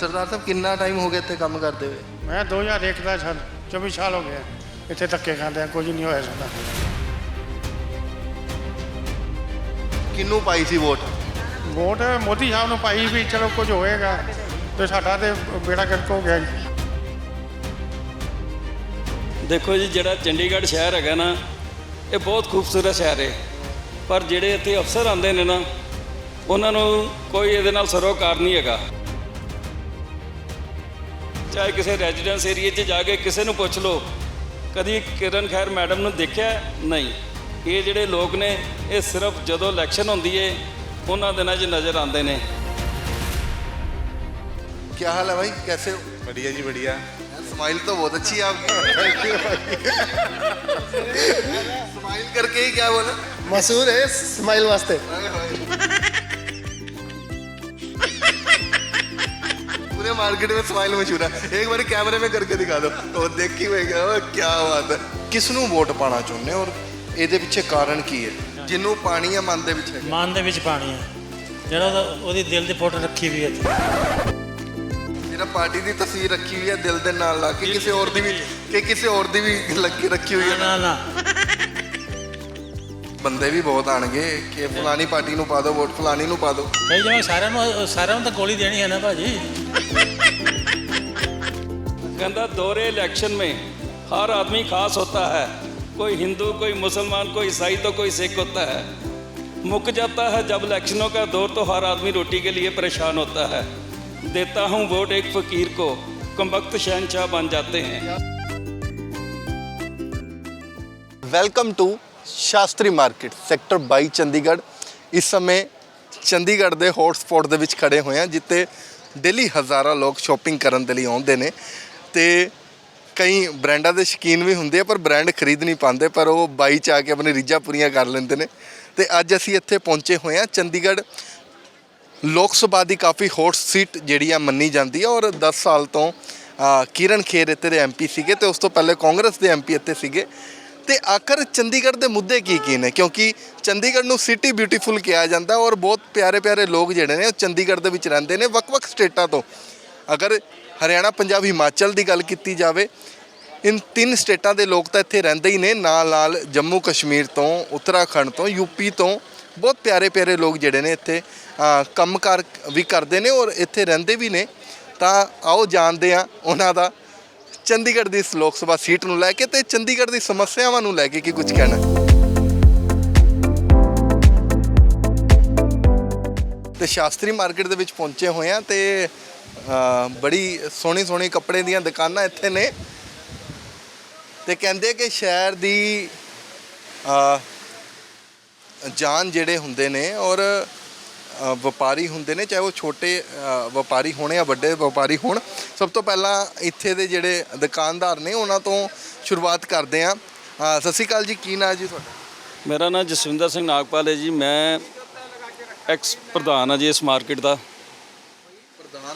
ਸਰਦਾਰ ਸਾਹਿਬ ਕਿੰਨਾ ਟਾਈਮ ਹੋ ਗਿਆ ਇੱਥੇ ਕੰਮ ਕਰਦੇ ਹੋਏ? ਮੈਂ 2001 ਦਾ ਸਾਲ 24 ਸਾਲ ਹੋ ਗਏ ਇੱਥੇ ਧੱਕੇ ਖਾਂਦੇ ਆ ਕੁਝ ਨਹੀਂ ਹੋਇਆ ਸਾਡਾ। ਕਿੰਨੂੰ ਪਾਈ ਸੀ ਵੋਟ? ਵੋਟ ਮੋਦੀ ਸਾਹਿਬ ਨੂੰ ਪਾਈ ਵੀ ਚਲੋ ਕੁਝ ਹੋਏਗਾ ਤੇ ਸਾਡਾ ਤੇ ਬੇੜਾ ਗਰਕ ਹੋ ਗਿਆ ਜੀ। ਦੇਖੋ ਜੀ ਜਿਹੜਾ ਚੰਡੀਗੜ੍ਹ ਸ਼ਹਿਰ ਹੈਗਾ ਨਾ ਇਹ ਬਹੁਤ ਖੂਬਸੂਰਤ ਸ਼ਹਿਰ ਹੈ ਪਰ ਜਿਹੜੇ ਇੱਥੇ ਅਫਸਰ ਆਉਂਦੇ ਨੇ ਨਾ ਉਹਨਾਂ ਨੂੰ ਕੋਈ ਇਹਦੇ ਨਾਲ ਸਰੋਕਾਰ ਨਹੀਂ ਹੈਗਾ। ਚਾਹੇ ਕਿਸੇ ਰੈਜ਼ੀਡੈਂਸ ਏਰੀਆ 'ਚ ਜਾ ਕੇ ਕਿਸੇ ਨੂੰ ਪੁੱਛ ਲਓ ਕਦੀ ਕਿਰਨ ਖੈਰ ਮੈਡਮ ਨੂੰ ਦੇਖਿਆ ਹੈ? ਨਹੀਂ ਇਹ ਜਿਹੜੇ ਲੋਕ ਨੇ ਇਹ ਸਿਰਫ ਜਦੋਂ ਇਲੈਕਸ਼ਨ ਹੁੰਦੀ ਏ ਉਹਨਾਂ ਦਿਨਾਂ 'ਚ ਨਜ਼ਰ ਆਉਂਦੇ ਨੇ क्या हाल है भाई कैसे हो बढ़िया जी बढ़िया स्माइल तो बहुत अच्छी है आपकी स्माइल करके ही क्या बोला मशहूर है स्माइल वास्ते पूरे मार्केट में स्माइल मशहूर है एक बार कैमरे में करके दिखा दो वो देखी मैं क्या वो क्या बात है ਕਿਸ ਨੂੰ ਵੋਟ ਪਾਣਾ ਚਾਹੁੰਦੇ ਹੋ ਔਰ ਇਹਦੇ ਪਿੱਛੇ ਕਾਰਨ ਕੀ ਹੈ ਜਿਹਨੂੰ ਪਾਣੀ ਹੈ ਮਨ ਦੇ ਵਿੱਚ ਹੈਗਾ ਮਨ ਦੇ ਵਿੱਚ ਪਾਣੀ ਹੈ ਜਿਹੜਾ ਉਹਦਾ- ਉਹਦੀ ਦਿਲ ਦੀ ਫੋਟੋ ਰੱਖੀ ਵੀ ਹੈ ਇੱਥੇ ਜਿਹੜਾ ਪਾਰਟੀ ਦੀ ਤਸਵੀਰ ਰੱਖੀ ਹੋਈ ਹੈ ਦਿਲ ਦੇ ਨਾਲ ਲਾ ਕੇ ਕਿਸੇ ਹੋਰ ਦੀ ਵੀ ਕਿ ਕਿਸੇ ਹੋਰ ਦੀ ਵੀ ਲੱਗੀ ਰੱਖੀ ਹੋਈ ਹੈ ਨਾ ਨਾ ਬੰਦੇ ਵੀ ਬਹੁਤ ਆਣਗੇ ਕਿ ਫਲਾਨੀ ਪਾਰਟੀ ਨੂੰ ਪਾ ਦਿਓ ਵੋਟ ਫਲਾਨੀ ਨੂੰ ਪਾ ਦਿਓ ਸਹੀ ਜਿਵੇਂ ਸਾਰਿਆਂ ਨੂੰ ਸਾਰਿਆਂ ਨੂੰ ਤਾਂ ਗੋਲੀ ਦੇਣੀ ਹੈ ਨਾ ਭਾਜੀ कहता दोहरे इलेक्शन में हर आदमी खास होता है कोई हिंदू कोई मुसलमान कोई ईसाई तो कोई सिख होता है मुक जाता है जब इलेक्शनों का दौर तो हर आदमी रोटी के लिए परेशान होता है देता हूँ वोट एक फकीर को कम वक्त शहनशाह बन जाते हैं welcome to Shastri market, sector 22 Chandigarh. ਇਸ ਸਮੇਂ ਚੰਡੀਗੜ੍ਹ ਦੇ ਹੌਟ ਸਪੌਟ ਦੇ ਵਿੱਚ ਖੜੇ ਹੋਏ ਹਾਂ, ਜਿੱਥੇ ਡੇਲੀ ਹਜ਼ਾਰਾਂ ਲੋਕ ਸ਼ਾਪਿੰਗ ਕਰਨ ਦੇ ਲਈ ਆਉਂਦੇ ਨੇ। ਤੇ ਕਈ ਬ੍ਰਾਂਡਾਂ ਦੇ ਸ਼ੌਕੀਨ ਵੀ ਹੁੰਦੇ ਆ, ਪਰ ਬ੍ਰਾਂਡ ਖਰੀਦ ਨਹੀਂ ਪਾਉਂਦੇ, ਪਰ ਉਹ ਬਾਈ ਚ ਆ ਕੇ ਆਪਣੀ ਰੀਝਾਂ ਪੂਰੀਆਂ ਕਰ ਲੈਂਦੇ ਨੇ। ਤੇ ਅੱਜ ਅਸੀਂ ਇੱਥੇ ਪਹੁੰਚੇ ਹੋਏ ਹਾਂ। ਚੰਡੀਗੜ੍ਹ ਲੋਕ ਸਭਾ ਦੀ ਕਾਫੀ ਹੌਟ ਸੀਟ ਜਿਹੜੀ ਆ ਮੰਨੀ ਜਾਂਦੀ ਹੈ ਔਰ 10 ਸਾਲ ਤੋਂ ਕਿਰਨ ਖੇਰ ਇੱਥੇ ਦੇ ਐਮਪੀ ਸੀਗੇ, ਤੇ ਉਸ ਤੋਂ ਪਹਿਲੇ ਕਾਂਗਰਸ ਦੇ ਐਮਪੀ ਇੱਥੇ ਸੀਗੇ। ਤੇ ਆਖਰ ਚੰਡੀਗੜ੍ਹ ਦੇ ਮੁੱਦੇ ਕੀ ਕੀ ਨੇ? ਕਿਉਂਕਿ ਚੰਡੀਗੜ੍ਹ ਨੂੰ ਸਿਟੀ ਬਿਊਟੀਫੁਲ ਕਿਹਾ ਜਾਂਦਾ ਔਰ ਬਹੁਤ ਪਿਆਰੇ ਪਿਆਰੇ ਲੋਕ ਜਿਹੜੇ ਨੇ ਉਹ ਚੰਡੀਗੜ੍ਹ ਦੇ ਵਿੱਚ ਰਹਿੰਦੇ ਨੇ ਵੱਖ-ਵੱਖ ਸਟੇਟਾਂ ਤੋਂ। ਅਗਰ ਹਰਿਆਣਾ ਪੰਜਾਬ ਹਿਮਾਚਲ ਦੀ ਗੱਲ ਕੀਤੀ ਜਾਵੇ ਇਨ ਤਿੰਨ ਸਟੇਟਾਂ ਦੇ ਲੋਕ ਤਾਂ ਇੱਥੇ ਰਹਿੰਦੇ ਹੀ ਨੇ ਨਾਲ ਨਾਲ ਜੰਮੂ ਕਸ਼ਮੀਰ ਤੋਂ ਉੱਤਰਾਖੰਡ ਤੋਂ ਯੂਪੀ ਤੋਂ ਬਹੁਤ ਪਿਆਰੇ ਪਿਆਰੇ ਲੋਕ ਜਿਹੜੇ ਨੇ ਇੱਥੇ ਅ, ਕੰਮਕਾਰ ਵੀ ਕਰਦੇ ਨੇ ਔਰ ਇੱਥੇ ਰਹਿੰਦੇ ਵੀ ਨੇ। ਤਾਂ ਆਓ ਜਾਣਦੇ ਆ ਉਹਨਾਂ ਦਾ ਚੰਡੀਗੜ੍ਹ ਦੀ ਇਸ ਲੋਕ ਸਭਾ ਸੀਟ ਨੂੰ ਲੈ ਕੇ ਤੇ ਚੰਡੀਗੜ੍ਹ ਦੀ ਸਮੱਸਿਆਵਾਂ ਨੂੰ ਲੈ ਕੇ ਕੀ ਕੁਝ ਕਹਿਣਾ? ਤੇ ਸ਼ਾਸਤਰੀ ਮਾਰਕੀਟ ਦੇ ਵਿੱਚ ਪਹੁੰਚੇ ਹੋਏ ਆ ਤੇ ਅ, ਬੜੀ ਸੋਹਣੀ ਸੋਹਣੀ ਕੱਪੜੇ ਦੀਆਂ ਦੁਕਾਨਾਂ ਇੱਥੇ ਨੇ। ਤੇ ਕਹਿੰਦੇ ਕਿ ਸ਼ਹਿਰ ਦੀ ਅ, ਜਾਨ ਜਿਹੜੇ ਹੁੰਦੇ ਨੇ ਔਰ ਵਪਾਰੀ ਹੁੰਦੇ ਨੇ, ਚਾਹੇ ਉਹ ਛੋਟੇ ਵਪਾਰੀ ਹੋਣ ਜਾਂ ਵੱਡੇ ਵਪਾਰੀ ਹੋਣ, ਸਭ ਤੋਂ ਪਹਿਲਾਂ ਇੱਥੇ ਦੇ ਜਿਹੜੇ ਦੁਕਾਨਦਾਰ ਨੇ, ਉਹਨਾਂ ਤੋਂ ਸ਼ੁਰੂਆਤ ਕਰਦੇ ਆ ਸਤਿ ਸ਼੍ਰੀ ਅਕਾਲ ਜੀ, ਕੀ ਨਾਂ ਜੀ ਤੁਹਾਡਾ? ਮੇਰਾ ਨਾਮ ਜਸਵਿੰਦਰ ਸਿੰਘ ਨਾਗਪਾਲ ਹੈ ਜੀ, ਮੈਂ ਐਕਸ, ਪ੍ਰਧਾਨ ਹਾਂ ਜੀ ਇਸ ਮਾਰਕੀਟ ਦਾ।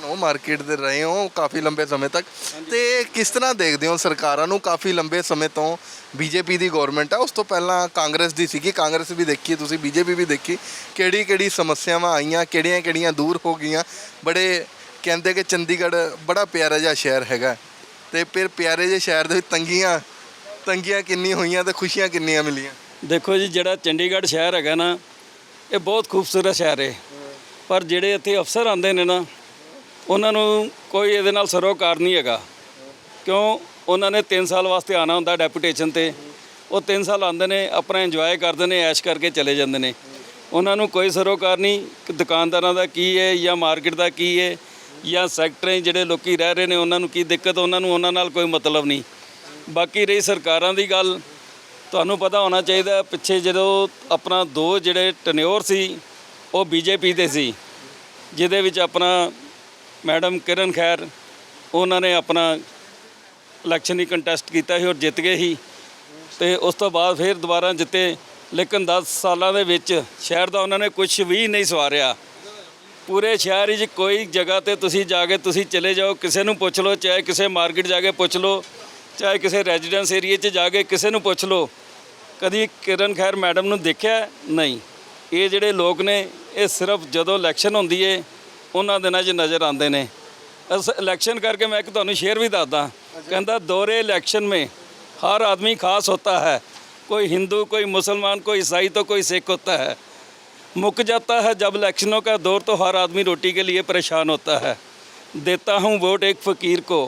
ਹੋ ਮਾਰਕੀਟ ਦੇ ਰਹੇ ਹੋ ਕਾਫੀ ਲੰਬੇ ਸਮੇਂ ਤੱਕ। ਤੇ ਕਿਸ ਤਰ੍ਹਾਂ ਦੇਖਦੇ ਹੋ ਸਰਕਾਰਾਂ ਨੂੰ ਕਾਫੀ ਲੰਬੇ ਸਮੇਂ ਤੋਂ ਬੀਜੇਪੀ ਦੀ ਗਵਰਨਮੈਂਟ ਆ? ਉਸ ਤੋਂ ਪਹਿਲਾਂ ਕਾਂਗਰਸ ਦੀ ਸੀਗੀ। ਕਾਂਗਰਸ ਵੀ ਦੇਖੀ, ਤੁਸੀਂ ਬੀਜੇਪੀ ਵੀ ਦੇਖੀ। ਕਿਹੜੀ ਕਿਹੜੀ ਸਮੱਸਿਆਵਾਂ ਆਈਆਂ ਕਿਹੜੀਆਂ ਕਿਹੜੀਆਂ ਦੂਰ ਹੋ ਗਈਆਂ? ਬੜੇ ਕਹਿੰਦੇ ਕਿ ਚੰਡੀਗੜ੍ਹ ਬੜਾ ਪਿਆਰਾ ਜਿਹਾ ਸ਼ਹਿਰ ਹੈਗਾ। ਤੇ ਫਿਰ ਪਿਆਰੇ ਜਿਹੇ ਸ਼ਹਿਰ ਦੇ ਵਿੱਚ ਤੰਗੀਆਂ ਤੰਗੀਆਂ ਕਿੰਨੀ ਹੋਈਆਂ ਤੇ ਖੁਸ਼ੀਆਂ ਕਿੰਨੀਆਂ ਮਿਲੀਆਂ? ਦੇਖੋ ਜੀ, ਜਿਹੜਾ ਚੰਡੀਗੜ੍ਹ ਸ਼ਹਿਰ ਹੈਗਾ ਨਾ, ਇਹ ਬਹੁਤ ਖੂਬਸੂਰਤ ਸ਼ਹਿਰ ਹੈ ਪਰ ਜਿਹੜੇ ਇੱਥੇ ਅਫਸਰ ਆਉਂਦੇ ਨੇ ਨਾ ਉਹਨਾਂ ਨੂੰ ਕੋਈ ਇਹਦੇ ਨਾਲ ਸਰੋਕਾਰ ਨਹੀਂ ਹੈਗਾ। ਕਿਉਂ? ਉਹਨਾਂ ਨੇ 3 ਸਾਲ ਵਾਸਤੇ ਆਣਾ ਹੁੰਦਾ ਡੈਪੂਟੇਸ਼ਨ ਤੇ। ਉਹ 3 ਸਾਲ ਆਉਂਦੇ ਨੇ, ਆਪਣਾ ਇੰਜੋਏ ਕਰਦੇ ਨੇ, ਐਸ਼ ਕਰਕੇ ਚਲੇ ਜਾਂਦੇ ਨੇ। ਉਹਨਾਂ ਨੂੰ ਕੋਈ ਸਰੋਕਾਰ ਨਹੀਂ, ਕਿ ਦੁਕਾਨਦਾਰਾਂ ਦਾ ਕੀ ਹੈ ਜਾਂ ਮਾਰਕੀਟ ਦਾ ਕੀ ਹੈ ਜਾਂ ਸੈਕਟਰ ਜਿਹੜੇ ਲੋਕੀ ਰਹਿ ਰਹੇ ਨੇ, ਉਹਨਾਂ ਨੂੰ ਕੀ ਦਿੱਕਤ, ਉਹਨਾਂ ਨੂੰ ਉਹਨਾਂ ਨਾਲ ਕੋਈ ਮਤਲਬ ਨਹੀਂ। ਬਾਕੀ ਰਹੀ ਸਰਕਾਰਾਂ ਦੀ ਗੱਲ, ਤੁਹਾਨੂੰ ਪਤਾ ਹੋਣਾ ਚਾਹੀਦਾ, ਪਿੱਛੇ ਜਦੋਂ ਆਪਣਾ ਦੋ ਜਿਹੜੇ ਟਨਿਓਰ ਸੀ, ਉਹ ਬੀਜੇਪੀ ਦੇ ਸੀ, ਜਿਹਦੇ ਵਿੱਚ ਆਪਣਾ ਮੈਡਮ ਕਿਰਨ ਖੈਰ, ਉਹਨਾਂ ਨੇ ਆਪਣਾ ਇਲੈਕਸ਼ਨ ਹੀ ਕੰਟੈਸਟ ਕੀਤਾ ਸੀ ਔਰ ਜਿੱਤ ਗਏ ਸੀ। ਤੇ ਉਸ ਤੋਂ ਬਾਅਦ ਫਿਰ ਦੁਬਾਰਾ ਜਿੱਤੇ, ਲੇਕਿਨ 10 ਸਾਲਾਂ ਦੇ ਵਿੱਚ ਸ਼ਹਿਰ ਦਾ ਉਹਨਾਂ ਨੇ ਕੁਝ ਵੀ ਨਹੀਂ ਸਵਾਰਿਆ। ਪੂਰੇ ਸ਼ਹਿਰ ਵਿੱਚ ਕੋਈ ਜਗ੍ਹਾ ਤੇ ਤੁਸੀਂ ਜਾ ਕੇ ਤੁਸੀਂ ਚਲੇ ਜਾਓ, ਕਿਸੇ ਨੂੰ ਪੁੱਛ ਲਓ, ਚਾਹੇ ਕਿਸੇ ਮਾਰਕੀਟ ਜਾ ਕੇ ਪੁੱਛ ਲਓ, ਚਾਹੇ ਕਿਸੇ ਰੈਜ਼ੀਡੈਂਸ ਏਰੀਆ 'ਚ ਜਾ ਕੇ ਕਿਸੇ ਨੂੰ ਪੁੱਛ ਲਓ, ਕਦੀ ਕਿਰਨ ਖੈਰ ਮੈਡਮ ਨੂੰ ਦੇਖਿਆ? ਨਹੀਂ। ਇਹ ਜਿਹੜੇ ਲੋਕ ਨੇ, ਇਹ ਸਿਰਫ ਜਦੋਂ ਇਲੈਕਸ਼ਨ ਹੁੰਦੀ ਏ ਉਹਨਾਂ ਦਿਨਾਂ 'ਚ ਨਜ਼ਰ ਆਉਂਦੇ ਨੇ ਅਸ ਇਲੈਕਸ਼ਨ ਕਰਕੇ ਮੈਂ ਇੱਕ ਤੁਹਾਨੂੰ ਸ਼ੇਰ ਵੀ ਦੱਸਦਾ ਕਹਿੰਦਾ ਦੋਰੇ ਇਲੈਕਸ਼ਨ में हर आदमी खास होता है कोई हिंदू कोई मुसलमान कोई ईसाई तो कोई सिख होता है मुक जाता है जब इलेक्शनों का दौर तो हर आदमी रोटी के लिए परेशान होता है देता हूँ वोट एक फकीर को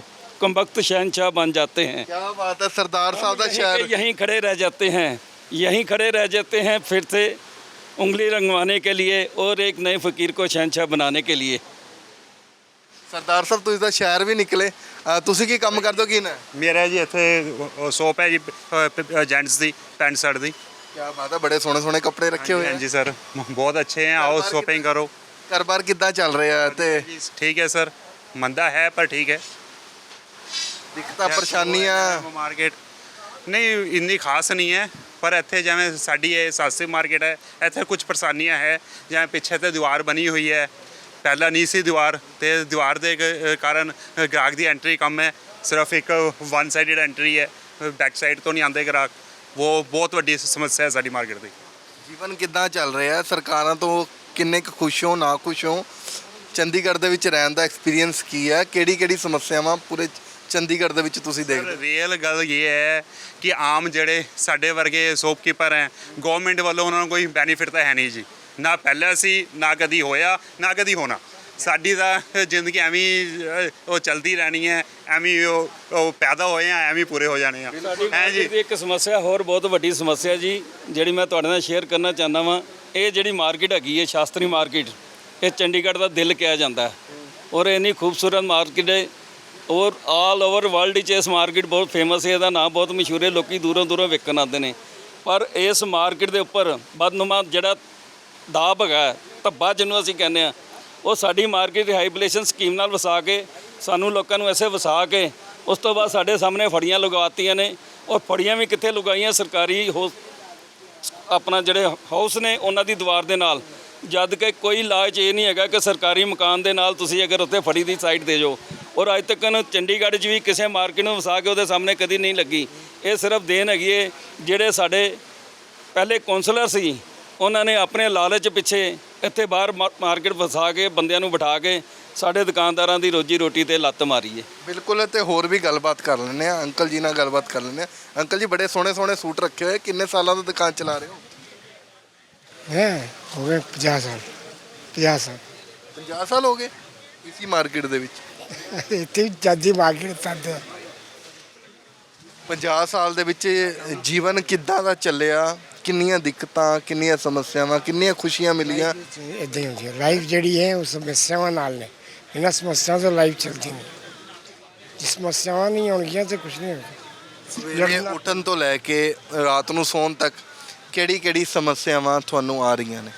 कम वक्त शहनशाह बन जाते हैं ਕੀ ਬਾਤ ਹੈ ਸਰਦਾਰ ਸਾਹਿਬ ਦਾ यहीं ਸ਼ਹਿਰ के यहीं खड़े रह जाते हैं यहीं खड़े रह जाते हैं फिर से उंगली रंगवाने के लिए और एक नए फकीर को शहनशाह बनाने के लिए ਸਰਦਾਰ ਸਾਹਿਬ ਤੁਸੀਂ ਤਾਂ ਸ਼ਹਿਰ ਵੀ ਨਿਕਲੇ ਅ, ਤੁਸੀਂ ਕੀ ਕੰਮ ਕਰਦੇ ਹੋ ਕੀ ਨਾ ਮੇਰਾ ਜੀ ਇੱਥੇ ਸ਼ੋਪ ਹੈ ਜੀ ਜੈਂਟਸ ਦੀ ਪੈਂਟ ਸ਼ਰਟ ਦੀ ਕੀ ਬਾਤ ਹੈ ਬੜੇ ਸੋਹਣੇ ਸੋਹਣੇ ਕੱਪੜੇ ਰੱਖੇ ਹੋਏ ਆ ਹਾਂਜੀ ਸਰ ਬਹੁਤ ਅੱਛੇ ਹੈ ਆਓ ਬਾਹਰ ਸ਼ੋਪਿੰਗ ਕਰੋ ਕਾਰੋਬਾਰ ਕਿੱਦਾਂ ਚੱਲ ਰਿਹਾ ਤੇ ਠੀਕ ਹੈ ਸਰ ਮੰਦਾ ਹੈ ਪਰ ਠੀਕ ਹੈ ਦਿੱਕਤਾਂ ਪਰੇਸ਼ਾਨੀਆਂ ਮਾਰਕੀਟ ਨਹੀਂ ਇੰਨੀ ਖਾਸ ਨਹੀਂ ਹੈ ਪਰ ਇੱਥੇ ਜਿਵੇਂ ਸਾਡੀ ਇਹ ਸਾਸੀ ਮਾਰਕੀਟ ਹੈ, ਇੱਥੇ ਕੁਝ ਪਰੇਸ਼ਾਨੀਆਂ ਹੈ, ਜਿਵੇਂ ਪਿੱਛੇ ਤੇ ਦੀਵਾਰ ਬਣੀ ਹੋਈ ਹੈ। ਪਹਿਲਾਂ ਨਹੀਂ ਸੀ ਦੀਵਾਰ ਤੇ ਦੀਵਾਰ ਦੇ ਕਾਰਨ ਗ੍ਰਾਹਕ ਦੀ ਐਂਟਰੀ ਕਮ ਹੈ। ਸਿਰਫ ਇੱਕ ਵਨ ਸਾਈਡਡ ਐਂਟਰੀ ਹੈ ਬੈਕ ਸਾਈਡ ਤੋਂ ਨਹੀਂ ਆਉਂਦੇ ਗ੍ਰਾਹਕ। ਉਹ ਬਹੁਤ ਵੱਡੀ ਸਮੱਸਿਆ ਹੈ ਸਾਡੀ ਮਾਰਕੀਟ ਦੀ। ਜੀਵਨ ਕਿੱਦਾਂ ਚੱਲ ਰਿਹਾ ਸਰਕਾਰਾਂ ਤੋਂ ਕਿੰਨੇ ਕੁ ਖੁਸ਼ ਹੋ, ਨਾ ਖੁਸ਼ ਹੋ? ਚੰਡੀਗੜ੍ਹ ਦੇ ਵਿੱਚ ਰਹਿਣ ਦਾ ਐਕਸਪੀਰੀਅੰਸ ਕੀ ਹੈ? ਕਿਹੜੀ ਕਿਹੜੀ ਸਮੱਸਿਆਵਾਂ ਪੂਰੇ ਚੰਡੀਗੜ੍ਹ ਦੇ ਵਿੱਚ ਤੁਸੀਂ ਦੇਖਦੇ ਹੋ? ਰੀਅਲ ਗੱਲ ਇਹ ਹੈ ਕਿ ਆਮ ਜਿਹੜੇ ਸਾਡੇ ਵਰਗੇ ਸ਼ੋਪਕੀਪਰ ਹੈ ਗਵਰਨਮੈਂਟ ਵੱਲੋਂ ਉਹਨਾਂ ਨੂੰ ਕੋਈ ਬੈਨੀਫਿਟ ਤਾਂ ਹੈ ਨਹੀਂ ਜੀ। ਨਾ ਪਹਿਲਾਂ ਸੀ ਨਾ ਕਦੀ ਹੋਇਆ ਨਾ ਕਦੀ ਹੋਣਾ। ਸਾਡੀ ਤਾਂ ਜ਼ਿੰਦਗੀ ਐਵੇਂ ਉਹ ਚਲਦੀ ਰਹਿਣੀ ਹੈ ਐਵੇਂ ਉਹ ਉਹ ਪੈਦਾ ਹੋਏ ਆ ਐਵੇਂ ਪੂਰੇ ਹੋ ਜਾਣੇ ਆ। ਹੈ ਜੀ? ਇੱਕ ਸਮੱਸਿਆ ਹੋਰ ਬਹੁਤ ਵੱਡੀ ਸਮੱਸਿਆ ਜੀ ਜਿਹੜੀ ਮੈਂ ਤੁਹਾਡੇ ਨਾਲ ਸ਼ੇਅਰ ਕਰਨਾ ਚਾਹੁੰਦਾ ਵਾਂ ਇਹ ਜਿਹੜੀ ਮਾਰਕੀਟ ਹੈਗੀ ਹੈ ਸ਼ਾਸਤਰੀ ਮਾਰਕੀਟ ਇਹ ਚੰਡੀਗੜ੍ਹ ਦਾ ਦਿਲ ਕਿਹਾ ਜਾਂਦਾ ਔਰ ਇੰਨੀ ਖੂਬਸੂਰਤ ਮਾਰਕੀਟ ਹੈ ਔਰ ਆਲ ਓਵਰ ਵਰਲਡ 'ਚ ਇਸ ਮਾਰਕੀਟ ਬਹੁਤ ਫੇਮਸ ਹੈ ਇਹਦਾ ਨਾਮ ਬਹੁਤ ਮਸ਼ਹੂਰ ਹੈ ਲੋਕੀ ਦੂਰੋਂ ਦੂਰੋਂ ਵੇਖਣ ਆਉਂਦੇ ਨੇ। ਪਰ ਇਸ ਮਾਰਕੀਟ ਦੇ ਉੱਪਰ ਬਦਨੁਮਾ ਜਿਹੜਾ ਦਾਬ ਹੈਗਾ ਹੈ, ਧੱਬਾ ਜਿਹਨੂੰ ਅਸੀਂ ਕਹਿੰਦੇ ਆ ਉਹ ਸਾਡੀ ਮਾਰਕੀਟ ਰਿਹਾਈਬਲੇਸ਼ਨ ਸਕੀਮ ਨਾਲ ਵਸਾ ਕੇ ਸਾਨੂੰ ਲੋਕਾਂ ਨੂੰ ਐਸੇ ਵਸਾ ਕੇ ਉਸ ਤੋਂ ਬਾਅਦ ਸਾਡੇ ਸਾਹਮਣੇ ਫੜੀਆਂ ਲਗਾਤੀਆਂ ਨੇ ਔਰ ਫੜੀਆਂ ਵੀ ਕਿੱਥੇ ਲਗਾਈਆਂ ਸਰਕਾਰੀ ਹੋ ਆਪਣਾ ਜਿਹੜੇ ਹਾਊਸ ਨੇ ਉਹਨਾਂ ਦੀ ਦੀਵਾਰ ਦੇ ਨਾਲ। ਜਦ ਕਿ ਕੋਈ ਲਾਜ ਇਹ ਨਹੀਂ ਹੈਗਾ ਕਿ ਸਰਕਾਰੀ ਮਕਾਨ ਦੇ ਨਾਲ ਤੁਸੀਂ ਅਗਰ ਉੱਥੇ ਫੜੀ ਦੀ ਸਾਈਡ ਦੇ ਜੋ ਔਰ ਅੱਜ ਤੱਕ ਚੰਡੀਗੜ੍ਹ 'ਚ ਵੀ ਕਿਸੇ ਮਾਰਕੀਟ ਨੂੰ ਵਸਾ ਕੇ ਉਹਦੇ ਸਾਹਮਣੇ ਕਦੀ ਨਹੀਂ ਲੱਗੀ। ਇਹ ਸਿਰਫ ਦੇਣ ਹੈਗੀ ਹੈ ਜਿਹੜੇ ਸਾਡੇ ਪਹਿਲੇ ਕਾਉਂਸਲਰ ਸੀ ਉਹਨਾਂ ਨੇ ਆਪਣੇ ਲਾਲਚ ਪਿੱਛੇ ਇੱਥੇ ਬਾਹਰ ਮਾਰਕੀਟ ਵਸਾ ਕੇ ਬੰਦਿਆਂ ਨੂੰ ਬਿਠਾ ਕੇ ਸਾਡੇ ਦੁਕਾਨਦਾਰਾਂ ਦੀ ਰੋਜੀ ਰੋਟੀ ਤੇ ਲੱਤ ਮਾਰੀ ਏ। ਬਿਲਕੁਲ ਤੇ ਹੋਰ ਵੀ ਗੱਲਬਾਤ ਕਰ ਲੈਣੇ ਆ ਅੰਕਲ ਜੀ ਨਾਲ ਗੱਲਬਾਤ ਕਰ ਲੈਣੇ ਆ ਅੰਕਲ ਜੀ ਬੜੇ ਸੋਹਣੇ ਸੋਹਣੇ ਸੂਟ ਰੱਖੇ ਹੋਏ। ਕਿੰਨੇ ਸਾਲਾਂ ਤੋਂ ਦੁਕਾਨ ਚਲਾ ਰਹੇ ਹੋ? ਹੈ ਹੋ ਗਏ 50 ਸਾਲ। 50 ਸਾਲ। 50 ਸਾਲ ਹੋ ਗਏ ਇਸੀ ਮਾਰਕੀਟ ਦੇ ਵਿੱਚ। ਇੱਥੇ ਜੱਜੀ ਮਾਰਕੀਟ ਤੱਕ 50 ਸਾਲ ਦੇ ਵਿੱਚ ਜੀਵਨ ਕਿੱਦਾਂ ਦਾ ਚੱਲਿਆ? ਕਿੰਨੀਆਂ ਦਿੱਕਤਾਂ ਕਿੰਨੀਆਂ ਸਮੱਸਿਆਵਾਂ ਕਿੰਨੀਆਂ ਖੁਸ਼ੀਆਂ ਮਿਲੀਆਂ? ਇਦਾਂ ਹੀ ਹੁੰਦੀ ਹੈ। ਲਾਈਫ ਜਿਹੜੀ ਹੈ ਉਹ ਸਮੱਸਿਆਵਾਂ ਨਾਲ ਨੇ। ਇਹਨਾਂ ਸਮੱਸਿਆਵਾਂ ਤੋਂ ਲਾਈਫ ਚੱਲਦੀ ਨਹੀਂ। ਜੇ ਸਮੱਸਿਆਵਾਂ ਨਹੀਂ ਆਉਣਗੀਆਂ ਤੇ ਕੁਝ ਨਹੀਂ ਹੋਣਾ ਉਠਣ ਤੋਂ ਲੈ ਕੇ ਰਾਤ ਨੂੰ ਸੌਣ ਤੱਕ ਕਿਹੜੀ ਕਿਹੜੀ ਸਮੱਸਿਆਵਾਂ ਤੁਹਾਨੂੰ ਆ ਰਹੀਆਂ ਨੇ?